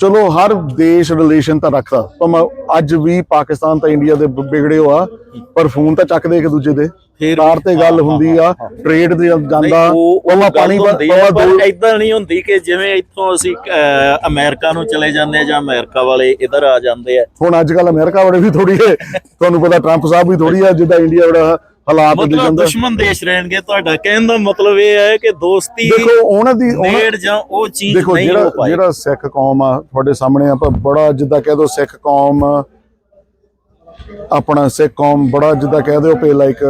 ਚਲੋ ਹਰ ਦੇਸ਼ ਰਿਲੇਸ਼ਨ ਤਾਂ ਰੱਖਦਾ। ਪਰ ਅੱਜ ਵੀ ਪਾਕਿਸਤਾਨ ਤਾਂ ਇੰਡੀਆ ਦੇ ਵਿਗੜੇ ਆ ਪਰ ਫੋਨ ਤਾਂ ਚੱਕਦੇ ਇੱਕ ਦੂਜੇ ਦੇ। ਫਿਰ ਕਾਰ ਤੇ ਗੱਲ ਹੁੰਦੀ ਆ। ਟ੍ਰੇਡ ਦੇ ਜਾਂਦਾ। ਉਹ ਪਾਣੀ ਪਰ ਇਦਾਂ ਨਹੀਂ ਹੁੰਦੀ ਕਿ ਜਿਵੇਂ ਇੱਥੋਂ ਅਸੀਂ ਅਮਰੀਕਾ ਨੂੰ ਚਲੇ ਜਾਂਦੇ ਆ ਜਾਂ ਅਮਰੀਕਾ ਵਾਲੇ ਇੱਧਰ ਆ ਜਾਂਦੇ ਆ। ਹੁਣ ਅੱਜ ਕੱਲ ਅਮਰੀਕਾ ਵਾਲੇ ਵੀ ਥੋੜੀ ਤੁਹਾਨੂੰ ਪਤਾ ਟਰੰਪ ਸਾਹਿਬ ਵੀ ਥੋੜੀ ਆ ਜਿੱਦਾਂ ਇੰਡੀਆ ਵਾਲਾ ਹਾਲਾਤ ਦੇ ਮਤਲਬ ਜਾਂਦਾ ਦੁਸ਼ਮਣ ਦੇਸ਼ ਰਹਿਣਗੇ ਤੁਹਾਡਾ ਕਹਿਣ ਦਾ ਮਤਲਬ ਇਹ ਹੈ ਕਿ ਦੋਸਤੀ ਦੇਖੋ ਉਹਨਾਂ ਦੀ ਉਹਨਾਂ- ਨੇੜ ਜਾਂ ਉਹ ਚੀਜ਼ ਦੇਖੋ ਨਹੀਂ ਹੋ ਜਿਹੜਾ ਪਾਈ। ਜਿਹੜਾ ਸਿੱਖ ਕੌਮ ਆ ਤੁਹਾਡੇ ਸਾਹਮਣੇ ਆਪਾਂ ਬੜਾ ਜਿੱਦਾਂ ਕਹਿ ਦੋ ਸਿੱਖ ਕੌਮ ਆਪਣਾ ਸਿੱਖ ਕੌਮ ਬੜਾ ਜਿੱਦਾਂ ਕਹਿ ਦਿਓ ਪੇ ਲਾਈਕ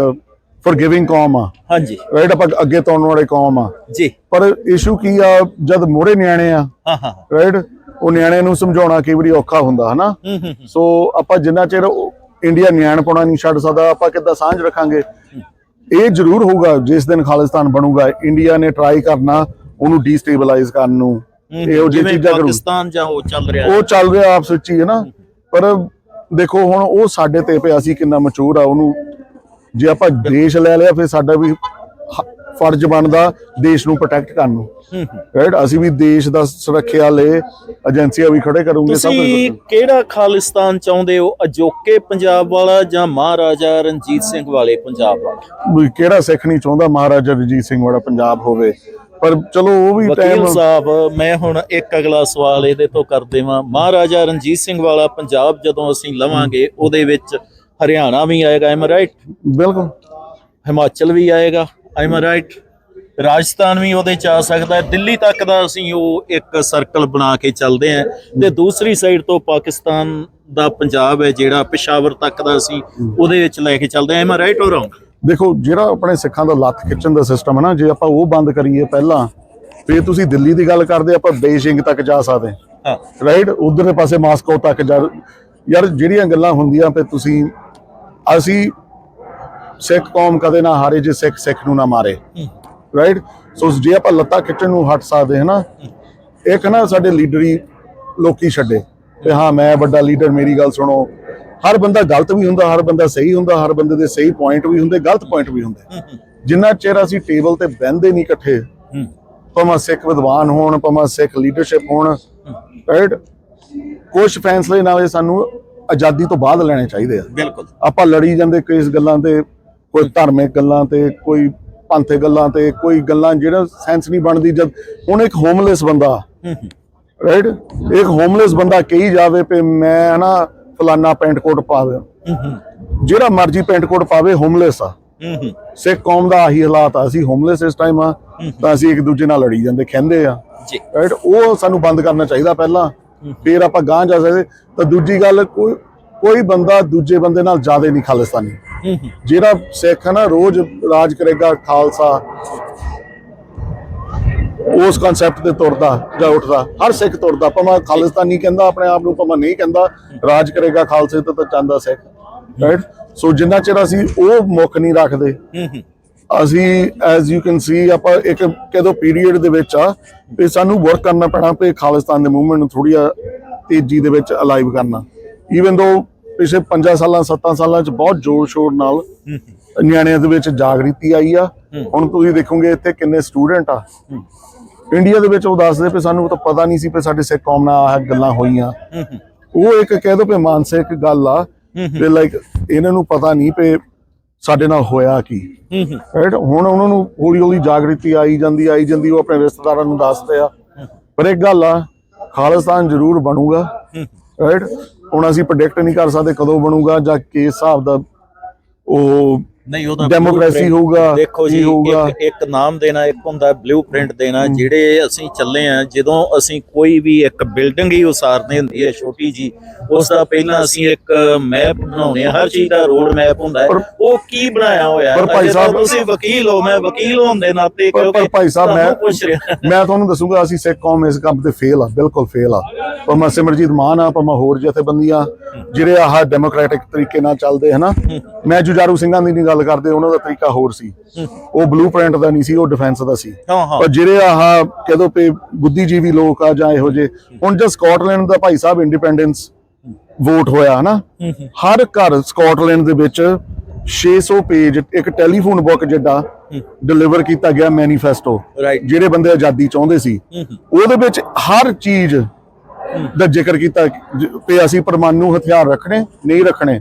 ਫੋਰਗਿਵਿੰਗ ਕੌਮ ਆ। ਹਾਂਜੀ। ਰਾਈਟ ਆਪਾਂ ਅੱਗੇ ਤੋੜਨ ਵਾਲੇ ਕੌਮ ਆ। ਜੀ। ਪਰ ਇਸ਼ੂ ਕੀ ਆ ਜਦ ਮੋਰੇ ਨਿਆਣੇ ਆ ਹਾਂ ਹਾਂ ਰਾਈਟ ਉਹ ਨਿਆਣਿਆਂ ਨੂੰ ਸਮਝਾਉਣਾ ਕਈ ਵਾਰੀ ਔਖਾ ਹੁੰਦਾ ਹਨਾ? ਹੂੰ ਹੂੰ ਹੂੰ। ਸੋ ਆਪਾਂ ਜਿੰਨਾ ਚਿਰ ਉਹ ਇੰਡੀਆ ਨਿਆਣਪੁਣਾ ਨਹੀਂ ਛੱਡ ਸਕਦਾ ਆਪਾਂ ਕਿੱਦਾਂ ਸਾਂਝ ਰੱਖਾਂਗੇ? ਇਹ ਜ਼ਰੂਰ ਹੋਊਗਾ ਜਿਸ ਦਿਨ ਖਾਲਿਸਤਾਨ ਬਣੂਗਾ ਇੰਡੀਆ ਨੇ ਟਰਾਈ ਕਰਨਾ ਉਹਨੂੰ ਡੀਸਟੇਬਲਾਈਜ਼ ਕਰਨ ਨੂੰ। ਇਹੋ ਜਿਹੀ ਚੀਜ਼ਾਂ ਕਰੂ। ਪਾਕਿਸਤਾਨ ਜਾਂ ਉਹ ਚੱਲ ਰਿਹਾ ਉਹ ਚੱਲ ਰਿਹਾ ਆਪਸ ਵਿੱਚ ਹੀ ਹੈ ਨਾ? ਪਰ ਦੇਖੋ ਹੁਣ ਉਹ ਸਾਡੇ ਤੇ ਪਿਆ ਸੀ ਕਿੰਨਾ ਮਚੂਰ ਆ ਉਹਨੂੰ। ਜੇ ਆਪਾਂ ਦੇਸ਼ ਲੈ ਲਿਆ ਫਿਰ ਸਾਡਾ ਵੀ ਫਰਜ਼ ਬਣਦਾ ਦੇਸ਼ ਨੂੰ ਪ੍ਰੋਟੈਕਟ ਕਰਨ ਨੂੰ। ਰਾਈਟ ਅਸੀਂ ਵੀ ਦੇਸ਼ ਦਾ ਸੁਰੱਖਿਆ ਲਈ ਏਜੰਸੀਆਂ ਵੀ ਖੜੇ ਕਰੂਗੇ ਸਭ ਤੁਸੀਂ ਕਿਹੜਾ ਖਾਲਿਸਤਾਨ ਚਾਹੁੰਦੇ ਹੋ? ਅਜੋਕੇ ਪੰਜਾਬ ਵਾਲਾ ਜਾਂ ਮਹਾਰਾਜਾ ਰਣਜੀਤ ਸਿੰਘ ਵਾਲੇ ਪੰਜਾਬ ਵਾਲਾ? ਵੀ ਕਿਹੜਾ ਸਿੱਖ ਨਹੀਂ ਚਾਹੁੰਦਾ ਮਹਾਰਾਜਾ ਰਣਜੀਤ ਸਿੰਘ ਵਾਲਾ ਪੰਜਾਬ ਹੋਵੇ? ਪਰ ਚਲੋ ਉਹ ਵੀ ਵਕੀਲ ਟਾਈਮ ਸਾਹਿਬ ਮੈਂ ਹੁਣ ਇੱਕ ਅਗਲਾ ਸਵਾਲ ਇਹਦੇ ਤੋਂ ਕਰ ਦੇਵਾਂ। ਮਹਾਰਾਜਾ ਰਣਜੀਤ ਸਿੰਘ ਵਾਲਾ ਪੰਜਾਬ ਜਦੋਂ ਅਸੀਂ ਲਵਾਂਗੇ ਉਹਦੇ ਵਿੱਚ ਹਰਿਆਣਾ ਵੀ ਆਏਗਾ ਐਮ ਰਾਈਟ ਬਿਲਕੁਲ। ਹਿਮਾਚਲ ਵੀ ਆਏਗਾ। ਐਮ ਰਾਈਟ ਰਾਜਸਥਾਨ ਵੀ ਉਹਦੇ ਚ ਆ ਸਕਦਾ ਹੈ। ਦਿੱਲੀ ਤੱਕ ਦਾ ਅਸੀਂ ਉਹ ਇੱਕ ਸਰਕਲ ਬਣਾ ਕੇ ਚੱਲਦੇ ਆਂ ਤੇ ਦੂਸਰੀ ਸਾਈਡ ਤੋਂ ਪਾਕਿਸਤਾਨ ਦਾ ਪੰਜਾਬ ਹੈ ਜਿਹੜਾ ਪਿਸ਼ਾਵਰ ਤੱਕ ਦਾ ਅਸੀਂ ਉਹਦੇ ਵਿੱਚ ਲੈ ਕੇ ਚੱਲਦੇ ਆਂ ਐਮ ਰਾਈਟ ਔਰ ਰੋਂਗ ਦੇਖੋ ਜਿਹੜਾ ਆਪਣੇ ਸਿੱਖਾਂ ਦਾ ਲੱਤ ਖਿੱਚਣ ਦਾ ਸਿਸਟਮ ਹੈ ਨਾ ਜੇ ਆਪਾਂ ਉਹ ਬੰਦ ਕਰੀਏ ਪਹਿਲਾਂ ਫਿਰ ਤੁਸੀਂ ਦਿੱਲੀ ਦੀ ਗੱਲ ਕਰਦੇ ਆਪਾਂ ਬੇਇਜਿੰਗ ਤੱਕ ਜਾ ਸਕਦੇ। ਹਾਂ। ਰਾਈਟ ਉਧਰਲੇ ਪਾਸੇ ਮਾਸਕੋ ਤੱਕ ਜਾ ਯਾਰ ਜਿਹੜੀਆਂ ਗੱਲਾਂ ਹੁੰਦੀਆਂ ਤੇ ਤੁਸੀਂ ਅਸੀਂ ਸਿੱਖ ਕੌਮ ਕਦੇ ਨਾ ਹਾਰੇ ਜੇ ਸਿੱਖ ਸਿੱਖ ਨੂੰ ਨਾ ਮਾਰੇ। ਰਾਈਟ ਸੋ ਜੇ ਆਪਾਂ ਲੱਤਾਂ ਖਿੱਚਣ ਨੂੰ ਹਟ ਸਕਦੇ ਹਾਂ ਨਾ ਇੱਕ ਨਾ ਸਾਡੇ ਲੀਡਰੀ ਲੋਕੀ ਛੱਡੇ ਤੇ ਹਾਂ ਮੈਂ ਵੱਡਾ ਲੀਡਰ ਮੇਰੀ ਗੱਲ ਸੁਣੋ। ਹਰ ਬੰਦਾ ਗਲਤ ਵੀ ਹੁੰਦਾ ਹਰ ਬੰਦਾ ਸਹੀ ਹੁੰਦਾ ਹਰ ਬੰਦੇ ਦੇ ਸਹੀ ਪੁਆਇੰਟ ਵੀ ਹੁੰਦੇ ਗਲਤ ਪੁਆਇੰਟ ਵੀ ਹੁੰਦੇ। ਜਿੰਨਾ ਚਿਰ ਅਸੀਂ ਟੇਬਲ ਤੇ ਬਹਿੰਦੇ ਨਹੀਂ ਇਕੱਠੇ ਭਾਵੇਂ ਸਿੱਖ ਵਿਦਵਾਨ ਹੋਣ ਭਾਵੇਂ ਸਿੱਖ ਲੀਡਰਸ਼ਿਪ ਹੋਣ ਰਾਈਟ ਕੁਝ ਫੈਸਲੇ ਨਾਲ ਸਾਨੂੰ ਆਜ਼ਾਦੀ ਤੋਂ ਬਾਅਦ ਲੈਣੇ ਚਾਹੀਦੇ ਆ। ਬਿਲਕੁਲ। ਆਪਾਂ ਲੜੀ ਜਾਂਦੇ ਕਿਸ ਗੱਲਾਂ ਤੇ ਕੋਈ ਧਾਰਮਿਕ ਗੱਲਾਂ ਤੇ ਕੋਈ ਪੰਥਕ ਗੱਲਾਂ ਤੇ ਕੋਈ ਗੱਲਾਂ ਜਿਹੜਾ ਸੈਂਸ ਨਹੀਂ ਬਣਦੀ ਜਦ ਹੁਣ ਇੱਕ ਹੋਮਲੈਸ ਬੰਦਾ ਰਾਈਟ ਇੱਕ ਹੋਮਲੈਸ ਬੰਦਾ ਕਹੀ ਜਾਵੇ ਕਿ ਮੈਂ ਨਾ ਫਲਾਨਾ ਪੈਂਟ ਕੋਟ ਪਾਵੇ। ਜਿਹੜਾ ਮਰਜ਼ੀ ਪੈਂਟ ਕੋਟ ਪਾਵੇ ਹੋਮਲੈਸ ਆ। ਸਿੱਖ ਕੌਮ ਦਾ ਆਹੀ ਹਾਲਾਤ ਆ ਅਸੀਂ ਹੋਮਲੈਸ ਇਸ ਟਾਈਮ ਆ ਤਾਂ ਅਸੀਂ ਇੱਕ ਦੂਜੇ ਨਾਲ ਲੜੀ ਜਾਂਦੇ ਖੰਦੇ ਆ। ਜੀ। ਰਾਈਟ ਉਹ ਸਾਨੂੰ ਬੰਦ ਕਰਨਾ ਚਾਹੀਦਾ ਪਹਿਲਾਂ ਫਿਰ ਆਪਾਂ ਗਾਂਹ ਜਾ ਸਕਦੇ। ਤਾਂ ਦੂਜੀ ਗੱਲ ਕੋਈ ਕੋਈ ਬੰਦਾ ਦੂਜੇ ਬੰਦੇ ਨਾਲ ਜ਼ਿਆਦਾ ਨਹੀਂ ਖਾਲਿਸਤਾਨੀ। ਜਿਹੜਾ ਸਿੱਖ ਹੈ ਨਾ ਰੋਜ਼ ਰਾਜ ਕਰੇਗਾ ਖਾਲਸਾ। ਉਸ ਕਨਸੈਪਟ ਤੇ ਤੁਰਦਾ ਜਾਂ ਉੱਠਦਾ। ਹਰ ਸਿੱਖ ਤੁਰਦਾ ਭਾਵੇਂ ਖਾਲਿਸਤਾਨੀ ਕਹਿੰਦਾ ਆਪਣੇ ਆਪ ਨੂੰ ਭਾਵੇਂ ਨਹੀਂ ਕਹਿੰਦਾ ਰਾਜ ਕਰੇਗਾ ਖਾਲਸੇ ਤੇ ਤਾਂ ਚਾਹੁੰਦਾ ਸਿੱਖ। ਰਾਈਟ ਸੋ ਜਿੰਨਾ ਚਿਰ ਅਸੀਂ ਉਹ ਮੁੱਖ ਨਹੀਂ ਰੱਖਦੇ ਅਸੀਂ ਐਜ਼ ਯੂ ਕੈਨ ਸੀ ਆਪਾਂ ਇੱਕ ਕਦੋਂ ਪੀਰੀਅਡ ਦੇ ਵਿੱਚ ਆ ਤੇ ਸਾਨੂੰ ਵਰਕ ਕਰਨਾ ਪੈਣਾ ਤੇ ਖਾਲਿਸਤਾਨ ਦੇ ਮੂਵਮੈਂਟ ਨੂੰ ਥੋੜੀ ਤੇਜ਼ੀ ਦੇ ਵਿੱਚ ਅਲਾਈਵ ਕਰਨਾ। ਈਵਨ ਦੋ ਪਿਛਲੇ 5 ਸਾਲਾਂ 7 ਸਾਲਾਂ ਚ ਬਹੁਤ ਜ਼ੋਰ ਸ਼ੋਰ ਨਾਲ ਨਿਆਣਿਆਂ ਦੇ ਵਿੱਚ ਜਾਗਰਤੀ ਆਈ ਆ। ਹੁਣ ਤੁਸੀਂ ਦੇਖੋਗੇ ਇੱਥੇ ਕਿੰਨੇ ਸਟੂਡੈਂਟ ਆ। ਇੰਡੀਆ ਦੇ ਵਿੱਚ ਉਹ ਦੱਸਦੇ ਪਏ ਸਾਨੂੰ ਤਾਂ ਪਤਾ ਨਹੀਂ ਸੀ ਕਿ ਸਾਡੇ ਸਿੱਖ ਕੌਮ ਨਾਲ ਆਹ ਗੱਲਾਂ ਹੋਈਆਂ। ਉਹ ਇੱਕ ਕਹਿ ਦੋ ਕਿ ਮਾਨਸਿਕ ਗੱਲ ਆ ਤੇ ਲਾਈਕ ਇਹਨਾਂ ਨੂੰ ਪਤਾ ਨਹੀਂ ਪਏ ਸਾਡੇ ਨਾਲ ਹੋਇਆ ਕੀ। ਰਾਈਟ ਹੁਣ ਉਹਨਾਂ ਨੂੰ ਹੌਲੀ ਹੌਲੀ ਜਾਗਰਤੀ ਆਈ ਜਾਂਦੀ ਆਈ ਜਾਂਦੀ ਉਹ ਆਪਣੇ ਰਿਸ਼ਤੇਦਾਰਾਂ ਨੂੰ ਦੱਸਦੇ ਆ। ਪਰ ਇੱਕ ਗੱਲ ਆ ਖਾਲਿਸਤਾਨ ਜ਼ਰੂਰ ਬਣੂਗਾ। ਰਾਈਟ ਹੁਣ ਅਸੀਂ ਪ੍ਰੈਡਿਕਟ ਨਹੀਂ ਕਰ ਸਕਦੇ ਕਦੋਂ ਬਣੂਗਾ ਜਾਂ ਕਿਸ ਹਿਸਾਬ ਦਾ ਉਹ ਨਹੀਂ ਉਹਦਾ Democracy blueprint ਹੋਊਗਾ, ਦੇਖੋ ਜੀ। ਇੱਕ ਇੱਕ ਨਾਮ ਦੇਣਾ ਇੱਕ ਹੁੰਦਾ ਬਲੂਪ੍ਰਿੰਟ ਦੇਣਾ ਜਿਹੜੇ ਅਸੀਂ ਚੱਲੇ ਆ ਜਦੋਂ ਅਸੀਂ ਕੋਈ ਵੀ ਇੱਕ ਬਿਲਡਿੰਗ ਹੀ ਉਸਾਰਨੀ ਹੁੰਦੀ ਹੈ ਛੋਟੀ ਜੀ ਉਸ ਦਾ ਪਹਿਲਾਂ ਅਸੀਂ ਇੱਕ ਮੈਪ ਬਣਾਉਣੇ ਆ ਹਰ ਚੀਜ਼ ਦਾ ਰੋਡ ਮੈਪ ਹੁੰਦਾ ਹੈ। ਉਹ ਕੀ ਬਣਾਇਆ ਹੋਇਆ ਪਰ ਭਾਈ ਤਾਂ ਸਾਹਿਬ- ਤੁਸੀਂ ਵਕੀਲ ਹੋ ਮੈਂ ਵਕੀਲ ਹੋਣ ਦੇ ਨਾਤੇ ਪਰ ਭਾਈ ਸਾਹਿਬ ਮੈਂ- ਮੈਂ ਤੁਹਾਨੂੰ ਦੱਸੂਗਾ ਅਸੀਂ ਸਿੱਖ ਕੌਮ ਇਸ ਕੰਮ ਤੇ ਫੇਲ ਆ ਬਿਲਕੁਲ ਫੇਲ ਆ। ਮੈਂ ਸਿਮਰਜੀਤ ਮਾਨ ਆ ਮੈਂ ਹੋਰ ਜਥੇਬੰਦੀਆਂ ਜਿਹੜੇ ਆਹ ਡੈਮੋਕ੍ਰੈਟਿਕ ਤਰੀਕੇ ਨਾਲ ਚੱਲਦੇ ਹਨਾ ਮੈਂ ਜੁਝਾਰੂ ਸਿੰਘਾਂ ਦੀ ਨਹੀਂ ਗੱਲ ਕਰਦੇ ਉਹਨਾਂ ਦਾ ਤਰੀਕਾ ਹੋਰ ਸੀ। ਉਹ ਬਲੂਪ੍ਰਿੰਟ ਦਾ ਨਹੀਂ ਸੀ ਉਹ ਡਿਫੈਂਸ ਦਾ ਸੀ। ਪਰ ਜਿਹੜੇ ਆਹ ਕਹਦੋ ਪੇ ਬੁੱਧੀਜੀਵੀ ਲੋਕ ਆ ਜਾਂ ਇਹੋ ਜੇ ਹੁਣ ਜੇ ਸਕਾਟਲੈਂਡ ਦਾ ਭਾਈ ਸਾਹਿਬ ਇੰਡੀਪੈਂਡੈਂਸ ਵੋਟ ਹੋਇਆ ਹਨਾ ਹਰ ਘਰ ਸਕਾਟਲੈਂਡ ਦੇ ਵਿੱਚ 600 ਪੇਜ ਇੱਕ ਟੈਲੀਫੋਨ ਬੁੱਕ ਜਿੱਡਾ ਡਿਲੀਵਰ ਕੀਤਾ ਗਿਆ ਮੈਨੀਫੈਸਟੋ ਜਿਹੜੇ ਬੰਦੇ ਆਜ਼ਾਦੀ ਚਾਹੁੰਦੇ ਸੀ ਉਹਦੇ ਵਿੱਚ ਹਰ ਚੀਜ਼ ਦਾ ਜ਼ਿਕਰ ਕੀਤਾ ਜ- ਤੇ ਅਸੀਂ ਪਰਮਾਣੂ ਹਥਿਆਰ ਰੱਖਣੇ ਨਹੀਂ ਰੱਖਣੇ।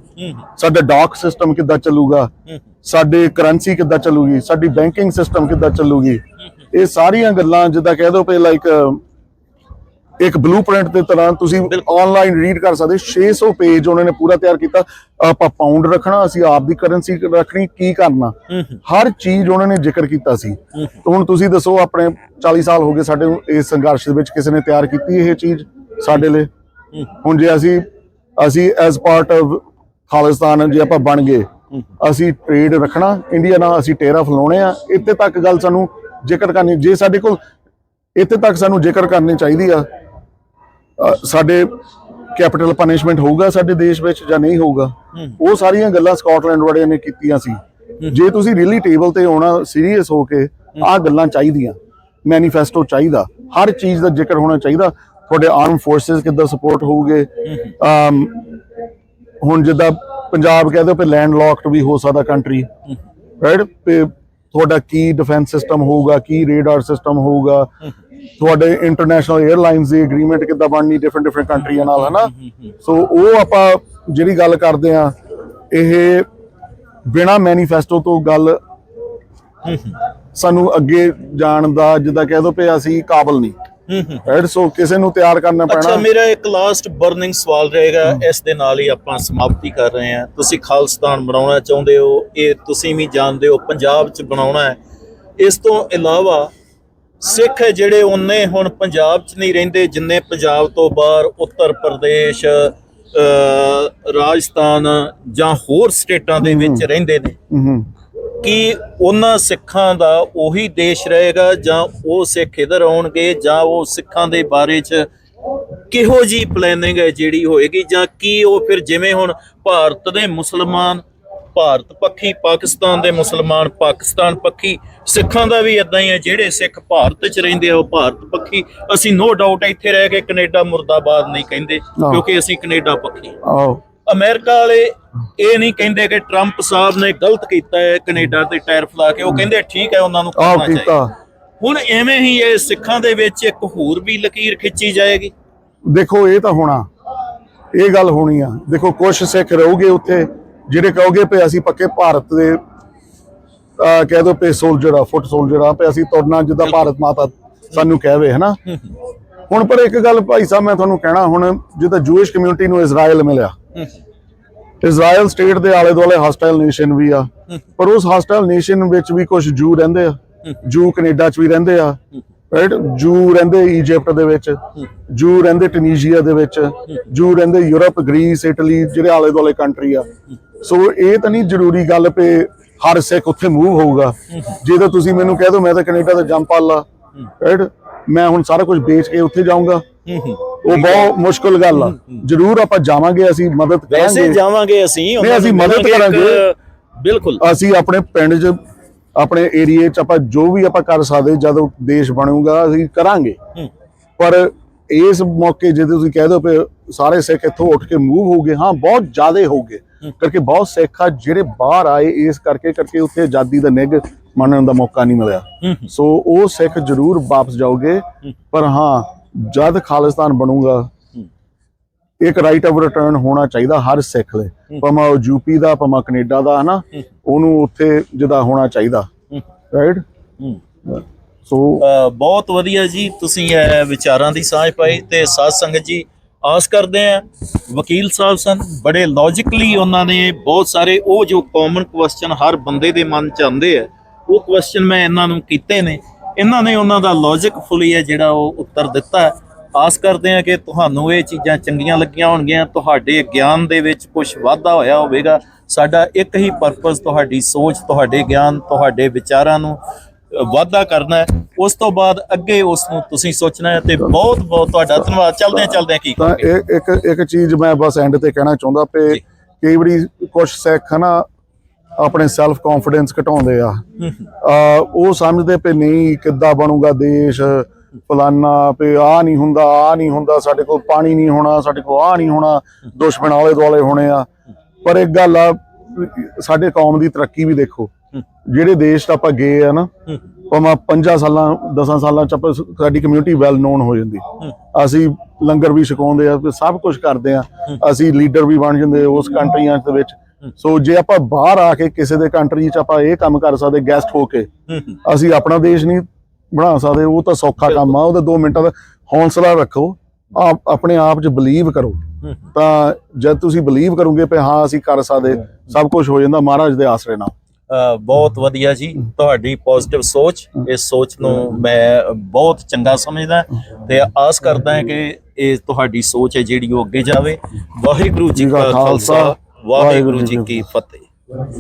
ਸਾਡਾ ਡਾਕ ਸਿਸਟਮ ਕਿੱਦਾਂ ਚੱਲੂਗਾ? ਸਾਡੇ ਕਰੰਸੀ ਕਿੱਦਾਂ ਚੱਲੂਗੀ? ਸਾਡੀ ਬੈਂਕਿੰਗ ਸਿਸਟਮ ਕਿੱਦਾਂ ਚੱਲੂਗੀ? ਇਹ ਸਾਰੀਆਂ ਗੱਲਾਂ ਜਿੱਦਾਂ ਕਹਿ ਦੋ ਪਏ ਲਾਈਕ ਇੱਕ ਬਲੂਪ੍ਰਿੰਟ ਦੇ ਤਰ੍ਹਾਂ ਤੁਸੀਂ ਆਨਲਾਈਨ ਰੀਡ ਕਰ ਸਕਦੇ। 600 ਪੇਜ ਉਹਨਾਂ ਨੇ ਪੂਰਾ ਤਿਆਰ ਕੀਤਾ। ਆਪਾਂ ਪਾਉਂਡ ਰੱਖਣਾ ਅਸੀਂ ਆਪ ਦੀ ਕਰੰਸੀ ਰੱਖਣੀ ਕੀ ਕਰਨਾ? ਹਰ ਚੀਜ਼ ਉਹਨਾਂ ਨੇ ਜ਼ਿਕਰ ਕੀਤਾ ਸੀ। ਤੇ ਹੁਣ ਤੁਸੀਂ ਦੱਸੋ ਆਪਣੇ 40 ਸਾਲ ਹੋ ਗਏ ਸਾਡੇ ਨੂੰ ਇਸ ਸੰਘਰਸ਼ ਦੇ ਵਿੱਚ ਕਿਸੇ ਨੇ ਤਿਆਰ ਕੀਤੀ ਇਹ ਚੀਜ਼? ਸਾਡੇ ਲਈ। ਹੁਣ ਜੇ ਅਸੀਂ ਅਸੀਂ ਐਜ਼ ਪਾਰਟ ਆਫ ਖਾਲਿਸਤਾਨ ਜੇ ਆਪਾਂ ਬਣ ਗਏ, ਅਸੀਂ ਟ੍ਰੇਡ ਰੱਖਣਾ ਇੰਡੀਆ ਨਾਲ ਅਸੀਂ ਟੈਰਫ ਲਾਉਣੇ ਆ, ਇੱਥੇ ਤੱਕ ਗੱਲ ਸਾਨੂੰ ਜ਼ਿਕਰ ਕਰਨੀ, ਜੇ ਸਾਡੇ ਕੋਲ, ਇੱਥੇ ਤੱਕ ਸਾਨੂੰ ਜ਼ਿਕਰ ਕਰਨੀ ਚਾਹੀਦੀ ਆ ਸਾਡੇ ਕੈਪੀਟਲ ਪਨਿਸ਼ਮੈਂਟ ਹੋਊਗਾ ਸਾਡੇ ਦੇਸ਼ ਵਿੱਚ ਜਾਂ ਨਹੀਂ ਹੋਊਗਾ, ਉਹ ਸਾਰੀਆਂ ਗੱਲਾਂ ਸਕਾਟਲੈਂਡ ਵਾਲਿਆਂ ਨੇ ਕੀਤੀਆਂ ਸੀ। ਜੇ ਤੁਸੀਂ ਰੀਲੀ ਟੇਬਲ ਤੇ ਆਉਣਾ ਸੀਰੀਅਸ ਹੋ ਕੇ, ਆਹ ਗੱਲਾਂ ਚਾਹੀਦੀਆਂ ਮੈਨੀਫੈਸਟੋ ਚਾਹੀਦਾ, ਹਰ ਚੀਜ਼ ਦਾ ਜ਼ਿਕਰ ਹੋਣਾ ਚਾਹੀਦਾ ਤੁਹਾਡੇ ਆਰਮ ਫੋਰਸਸ ਕਿੱਦਾਂ ਸਪੋਰਟ ਹੋਊਗੇ? ਅਮ, ਹੁਣ ਜਿੱਦਾਂ ਪੰਜਾਬ ਕਹਿੰਦੇ ਪਏ ਲੈਂਡ ਲੌਕਡ ਵੀ ਹੋ ਸਕਦਾ ਕੰਟਰੀ ਰਾਈਟ ਤੇ ਤੁਹਾਡਾ ਕੀ ਡਿਫੈਂਸ ਸਿਸਟਮ ਹੋਊਗਾ ਕੀ ਰੇਡਾਰ ਸਿਸਟਮ ਹੋਊਗਾ? ਤੁਹਾਡੇ ਇੰਟਰਨੈਸ਼ਨਲ 에ਅਰਲਾਈਨਸ ਦੀ ਐਗਰੀਮੈਂਟ ਕਿੱਦਾਂ ਬਣਨੀ ਡਿਫਰੈਂਟ ਡਿਫਰੈਂਟ ਕੰਟਰੀਆਂ ਨਾਲ ਹਨਾ? ਸੋ ਉਹ ਆਪਾਂ ਜਿਹੜੀ ਗੱਲ ਕਰਦੇ ਆ ਇਹ ਬਿਨਾ ਮੈਨੀਫੈਸਟੋ ਤੋਂ ਗੱਲ ਸਾਨੂੰ ਅੱਗੇ ਜਾਣ ਦਾ ਜਿੱਦਾਂ ਕਹਿ ਦੋ ਪਏ ਅਸੀਂ ਕਾਬਲ ਨਹੀਂ। ਰਾਈਟ ਸੋ ਕਿਸੇ ਨੂੰ ਤਿਆਰ ਕਰਨਾ ਅੱਛਾ ਪੈਣਾ। ਮੇਰਾ ਇੱਕ ਲਾਸਟ ਬਰਨਿੰਗ ਸਵਾਲ ਰਹੇਗਾ। ਇਸ ਦੇ ਨਾਲ ਹੀ ਆਪਾਂ ਸਮਾਪਤੀ ਕਰ ਰਹੇ ਹਾਂ। ਤੁਸੀਂ ਖਾਲਿਸਤਾਨ ਬਣਾਉਣਾ ਚਾਹੁੰਦੇ ਹੋ ਇਹ ਤੁਸੀਂ ਵੀ ਜਾਣਦੇ ਹੋ ਪੰਜਾਬ 'ਚ ਬਣਾਉਣਾ ਹੈ। ਇਸ ਤੋਂ ਇਲਾਵਾ ਸਿੱਖ ਜਿਹੜੇ ਉਹਨੇ ਹੁਣ ਪੰਜਾਬ 'ਚ ਨਹੀਂ ਰਹਿੰਦੇ ਜਿੰਨੇ ਪੰਜਾਬ ਤੋਂ ਬਾਹਰ ਉੱਤਰ ਪ੍ਰਦੇਸ਼ ਰਾਜਸਥਾਨ ਜਾਂ ਹੋਰ ਸਟੇਟਾਂ ਦੇ ਵਿੱਚ ਰਹਿੰਦੇ ਨੇ। ਕੀ ਉਹਨਾਂ ਸਿੱਖਾਂ ਦਾ ਉਹੀ ਦੇਸ਼ ਰਹੇਗਾ ਜਾਂ ਉਹ ਸਿੱਖ ਇਧਰ ਆਉਣਗੇ ਜਾਂ ਉਹ ਸਿੱਖਾਂ ਦੇ ਬਾਰੇ ਚ ਕਿਹੋ ਜੀ ਪਲੈਨਿੰਗ ਹੈ ਜਿਹੜੀ ਹੋਏਗੀ ਜਾਂ ਕੀ ਉਹ ਫਿਰ ਜਿਵੇਂ ਹੁਣ ਭਾਰਤ ਦੇ ਮੁਸਲਮਾਨ ਭਾਰਤ ਪੱਖੀ ਪਾਕਿਸਤਾਨ ਦੇ ਮੁਸਲਮਾਨ ਪਾਕਿਸਤਾਨ ਪੱਖੀ ਸਿੱਖਾਂ ਦਾ ਵੀ ਇਦਾਂ ਹੀ ਹੈ ਜਿਹੜੇ ਸਿੱਖ ਭਾਰਤ 'ਚ ਰਹਿੰਦੇ ਆ ਉਹ ਭਾਰਤ ਪੱਖੀ। ਅਸੀਂ ਨੋ ਡਾਊਟ ਇੱਥੇ ਰਹਿ ਕੇ ਕੈਨੇਡਾ ਮੁਰਦਾਬਾਦ ਨਹੀਂ ਕਹਿੰਦੇ ਕਿਉਂਕਿ ਅਸੀਂ ਕੈਨੇਡਾ ਪੱਖੀ। ਆਓ ਅਮਰੀਕਾ ਵਾਲੇ ਇਹ ਨਹੀਂ ਕਹਿੰਦੇ ਕਿ ਟਰੰਪ ਸਾਹਿਬ ਨੇ ਗਲਤ ਕੀਤਾ ਹੈ ਕੈਨੇਡਾ ਤੇ ਟੈਰਿਫ ਲਾ ਕੇ। ਉਹ ਕਹਿੰਦੇ ਠੀਕ ਹੈ ਉਹਨਾਂ ਨੂੰ ਕਰਨਾ ਚਾਹੀਦਾ ਕੀਤਾ। ਹੁਣ ਐਵੇਂ ਹੀ ਇਹ ਸਿੱਖਾਂ ਦੇ ਵਿੱਚ ਇੱਕ ਹੋਰ ਵੀ ਲਕੀਰ ਖਿੱਚੀ ਜਾਏਗੀ। ਦੇਖੋ ਇਹ ਤਾਂ ਹੋਣਾ। ਇਹ ਗੱਲ ਹੋਣੀ ਆ। ਦੇਖੋ ਕੁਝ ਸਿੱਖ ਰਹੋਗੇ ਉੱਥੇ ਜਿਹੜੇ ਕਹੋਗੇ ਪਏ ਅਸੀਂ ਪੱਕੇ ਭਾਰਤ ਦੇ ਅਹ ਕਹਿ ਦੋ ਪੇ ਸੋਲਜਰ ਆ ਫੁੱਟ ਸੋਲਜਰ ਆ ਪੇ ਅਸੀਂ ਤੁਰਨਾ ਜਿੱਦਾਂ ਭਾਰਤ ਮਾਤਾ ਸਾਨੂੰ ਕਹਵੇ ਹਨਾ? ਹੁਣ ਪਰ ਇੱਕ ਗੱਲ ਭਾਈ ਸਾਹਿਬ ਮੈਂ ਤੁਹਾਨੂੰ ਕਹਿਣਾ ਹੁਣ ਜਿੱਦਾਂ ਜੂਇਸ਼ ਕਮਿਊਨਿਟੀ ਨੂੰ ਇਜ਼ਰਾਈਲ ਮਿਲਿਆ ਇਜ਼ਰਾਈਲ ਸਟੇਟ ਦੇ ਆਲੇ ਦੁਆਲੇ ਹਸਟਾਈਲ ਨੇਸ਼ਨ ਵੀ ਆ। ਪਰ ਉਸ ਹਸਟਾਈਲ ਨੇਸ਼ਨ ਵਿੱਚ ਵੀ ਕੁਝ ਜੂ ਰਹਿੰਦੇ ਆ। ਜੂ ਕੈਨੇਡਾ ਚ ਵੀ ਰਹਿੰਦੇ ਆ। ਰਾਈਟ ਜੂ ਰਹਿੰਦੇ ਇਜਿਪਟ ਦੇ ਵਿੱਚ। ਜੂ ਰਹਿੰਦੇ ਟਿਊਨੀਸ਼ੀਆ ਦੇ ਵਿੱਚ। ਜੂ ਰਹਿੰਦੇ ਯੂਰਪ ਗ੍ਰੀਸ ਇਟਲੀ ਜਿਹੜੇ ਆਲੇ ਦੁਆਲੇ ਕੰਟਰੀ ਆ। ਸੋ ਇਹ ਤਾਂ ਨਹੀਂ ਜ਼ਰੂਰੀ ਗੱਲ ਪੇ ਹਰ ਸਿੱਖ ਉੱਥੇ ਮੂਵ ਹੋਊਗਾ। ਜੇ ਤਾਂ ਤੁਸੀਂ ਮੈਨੂੰ ਕਹਿ ਦੋ ਮੈਂ ਤਾਂ ਕੈਨੇਡਾ ਦਾ ਜੰਮ ਲਾ ਰਾਈਟ ਮੈਂ ਹੁਣ ਸਾਰਾ ਕੁਝ ਵੇਚ ਕੇ ਉੱਥੇ ਜਾਊਂਗਾ। ਉਹ ਬਹੁਤ ਮੁਸ਼ਕਲ ਗੱਲ ਆ। ਜ਼ਰੂਰ ਆਪਾਂ ਜਾਵਾਂਗੇ ਅਸੀਂ ਮਦਦ ਵੈਸੇ ਕਰਾਂਗੇ ਜਾਵਾਂਗੇ ਅਸੀਂ ਨਹੀਂ, ਅਸੀਂ ਮਦਦ ਕਰਾਂਗੇ। ਬਿਲਕੁਲ। ਅਸੀਂ ਆਪਣੇ ਪਿੰਡ 'ਚ ਆਪਣੇ ਏਰੀਏ 'ਚ ਆਪਾਂ ਜੋ ਵੀ ਆਪਾਂ ਕਰ ਸਕਦੇ ਜਦੋਂ ਦੇਸ਼ ਬਣੂਗਾ ਅਸੀਂ ਕਰਾਂਗੇ। ਪਰ ਇਸ ਮੌਕੇ ਜੇ ਤੁਸੀਂ ਕਹਿ ਦਿਓ ਕਿ ਸਾਰੇ ਸਿੱਖ ਇੱਥੋਂ ਉੱਠ ਕੇ ਮੂਵ ਹੋ ਗਏ ਹਾਂ ਬਹੁਤ ਜ਼ਿਆਦੇ ਹੋ ਗਏ। ਕਰਕੇ ਬਹੁਤ ਸਿੱਖ ਆ ਜਿਹੜੇ ਬਾਹਰ ਆਏ ਇਸ ਕਰਕੇ ਕਰਕੇ ਉੱਥੇ ਆਜ਼ਾਦੀ ਦਾ ਨਿੱਘ ਮੰਨਣ ਦਾ ਮੌਕਾ ਨਹੀਂ ਮਿਲਿਆ। ਸੋ ਉਹ ਸਿੱਖ ਜ਼ਰੂਰ ਵਾਪਸ ਜਾਓਗੇ ਪਰ ਹਾਂ ਜਦ ਖਾਲਿਸਤਾਨ ਬਣੂਗਾ ਇੱਕ ਰਾਈਟ ਆਫ ਰਿਟਰਨ ਹੋਣਾ ਚਾਹੀਦਾ ਹਰ ਸਿੱਖ ਲਈ। ਭਾਵੇਂ ਉਹ ਯੂਪੀ ਦਾ ਭਾਵੇਂ ਕੈਨੇਡਾ ਦਾ ਹਨਾ? ਉਹਨੂੰ ਉੱਥੇ ਜਿੱਦਾਂ ਹੋਣਾ ਚਾਹੀਦਾ। ਰਾਈਟ ਸੋ ਬਹੁਤ ਵਧੀਆ ਜੀ ਤੁਸੀਂ ਇਹ ਵਿਚਾਰਾਂ ਦੀ ਸਾਂਝ ਪਾਈ ਤੇ ਸਾਧ ਸੰਗਤ ਜੀ ਆਸ ਕਰਦੇ ਆ ਵਕੀਲ ਸਾਹਿਬ ਸਨ ਬੜੇ ਲੌਜੀਕਲੀ ਉਹਨਾਂ ਨੇ ਬਹੁਤ ਸਾਰੇ ਉਹ ਜੋ ਕਾਮਨ ਕੁਐਸਚਨ ਹਰ ਬੰਦੇ ਦੇ ਮਨ ਚ ਆਉਂਦੇ ਆ ਉਹ ਕੁਐਸਚਨ ਮੈਂ ਇਹਨਾਂ ਨੂੰ ਕੀਤੇ ਨੇ। ਇਹਨਾਂ ਨੇ ਉਹਨਾਂ ਦਾ ਲੌਜੀਕਫੁਲੀ ਹੈ ਜਿਹੜਾ ਉਹ ਉੱਤਰ ਦਿੱਤਾ ਹੈ। ਆਸ ਕਰਦੇ ਆ ਕਿ ਤੁਹਾਨੂੰ ਇਹ ਚੀਜ਼ਾਂ ਚੰਗੀਆਂ ਲੱਗੀਆਂ ਹੋਣਗੀਆਂ ਤੁਹਾਡੇ ਗਿਆਨ ਦੇ ਵਿੱਚ ਕੁਝ ਵਾਧਾ ਹੋਇਆ ਹੋਵੇਗਾ। ਸਾਡਾ ਇੱਕ ਹੀ ਪਰਪਸ ਤੁਹਾਡੀ ਸੋਚ ਤੁਹਾਡੇ ਗਿਆਨ ਤੁਹਾਡੇ ਵਿਚਾਰਾਂ ਨੂੰ ਵਾਧਾ ਕਰਨਾ ਹੈ। ਉਸ ਤੋਂ ਬਾਅਦ ਅੱਗੇ ਉਸ ਨੂੰ ਤੁਸੀਂ ਸੋਚਣਾ ਹੈ ਤੇ ਬਹੁਤ ਬਹੁਤ ਤੁਹਾਡਾ ਧੰਨਵਾਦ। ਚੱਲਦੇ ਚੱਲਦੇ ਕੀ ਤਾਂ ਇੱਕ ਇੱਕ ਚੀਜ਼ ਮੈਂ ਬਸ ਐਂਡ ਤੇ ਕਹਿਣਾ ਚਾਹੁੰਦਾ ਪਏ। ਕਈ ਵਾਰੀ ਕੁਝ ਸਿੱਖ ਨਾ ਆਪਣੇ ਸੈਲਫ ਕੌਨਫੀਡੈਂਸ ਘਟਾਉਂਦੇ ਆ। ਉਹ ਸਮਝਦੇ ਪਏ ਨਹੀਂ ਕਿੱਦਾਂ ਬਣੂਗਾ ਦੇਸ਼, ਫਲਾਨਾ ਪੇ ਆ ਨਹੀਂ ਹੁੰਦਾ, ਆ ਨਹੀਂ ਹੁੰਦਾ, ਸਾਡੇ ਕੋਲ ਪਾਣੀ ਨਹੀਂ ਹੋਣਾ, ਸਾਡੇ ਕੋਲ ਆ ਨਹੀਂ ਹੋਣਾ, ਦੁਸ਼ਮਣ ਆਲੇ ਦੁਆਲੇ ਹੋਣੇ ਆ। ਪਰ ਇੱਕ ਗੱਲ ਆ, ਸਾਡੇ ਕੌਮ ਦੀ ਤਰੱਕੀ ਵੀ ਦੇਖੋ। ਜਿਹੜੇ ਦੇਸ਼ 'ਚ ਆਪਾਂ ਗਏ ਆ ਨਾ, ਭਾਵੇਂ 5 ਸਾਲਾਂ 10 ਸਾਲਾਂ ਚ ਆਪਾਂ ਸਾਡੀ ਕਮਿਊਨਿਟੀ ਵੈਲ ਨੋਨ ਹੋ ਜਾਂਦੀ। ਅਸੀਂ ਲੰਗਰ ਵੀ ਛਕਾਉਂਦੇ ਆ, ਸਭ ਕੁਝ ਕਰਦੇ ਆ। ਅਸੀਂ ਲੀਡਰ ਵੀ ਬਣ ਜਾਂਦੇ ਉਸ ਕੰਟਰੀਆਂ ਦੇ ਵਿੱਚ। ਸੋ ਜੇ ਆਪਾਂ ਬਾਹਰ ਆ ਕੇ ਕਿਸੇ ਦੇ ਕੰਟਰੀ 'ਚ ਆਪਾਂ ਇਹ ਕੰਮ ਕਰ ਸਕਦੇ ਗੈਸਟ ਹੋ ਕੇ ਅਸੀਂ ਆਪਣਾ ਦੇਸ਼ ਨਹੀਂ ਬਣਾ ਸਕਦੇ ਉਹ ਤਾਂ ਸੌਖਾ ਕੰਮ ਆ ਉਹਦੇ 2 ਮਿੰਟਾਂ ਦਾ ਹੌਂਸਲਾ ਰੱਖੋ ਆਪ ਆਪਣੇ ਆਪ 'ਚ ਬਲੀਵ ਕਰੋ। ਤਾਂ ਜਦ ਤੁਸੀਂ ਬਲੀਵ ਕਰੋਗੇ ਕਿ ਹਾਂ ਅਸੀਂ ਕਰ ਸਕਦੇ ਸਭ ਕੁਝ ਹੋ ਜਾਂਦਾ ਮਹਾਰਾਜ ਦੇ ਆਸਰੇ ਨਾਲ। ਬਹੁਤ ਵਧੀਆ ਜੀ ਤੁਹਾਡੀ ਪੋਜ਼ਿਟਿਵ ਸੋਚ ਇਸ ਸੋਚ ਨੂੰ ਮੈਂ ਬਹੁਤ ਚੰਗਾ ਸਮਝਦਾ ਤੇ ਆਸ ਕਰਦਾ ਹਾਂ ਕਿ ਇਹ ਤੁਹਾਡੀ ਸੋਚ ਹੈ ਜਿਹੜੀ ਉਹ ਅੱਗੇ ਜਾਵੇ। ਵਾਹਿਗੁਰੂ ਜੀ ਕਾ ਖਾਲਸਾ। ਵਾਹਿਗੁਰੂ ਜੀ ਕੀ ਫਤਿਹ।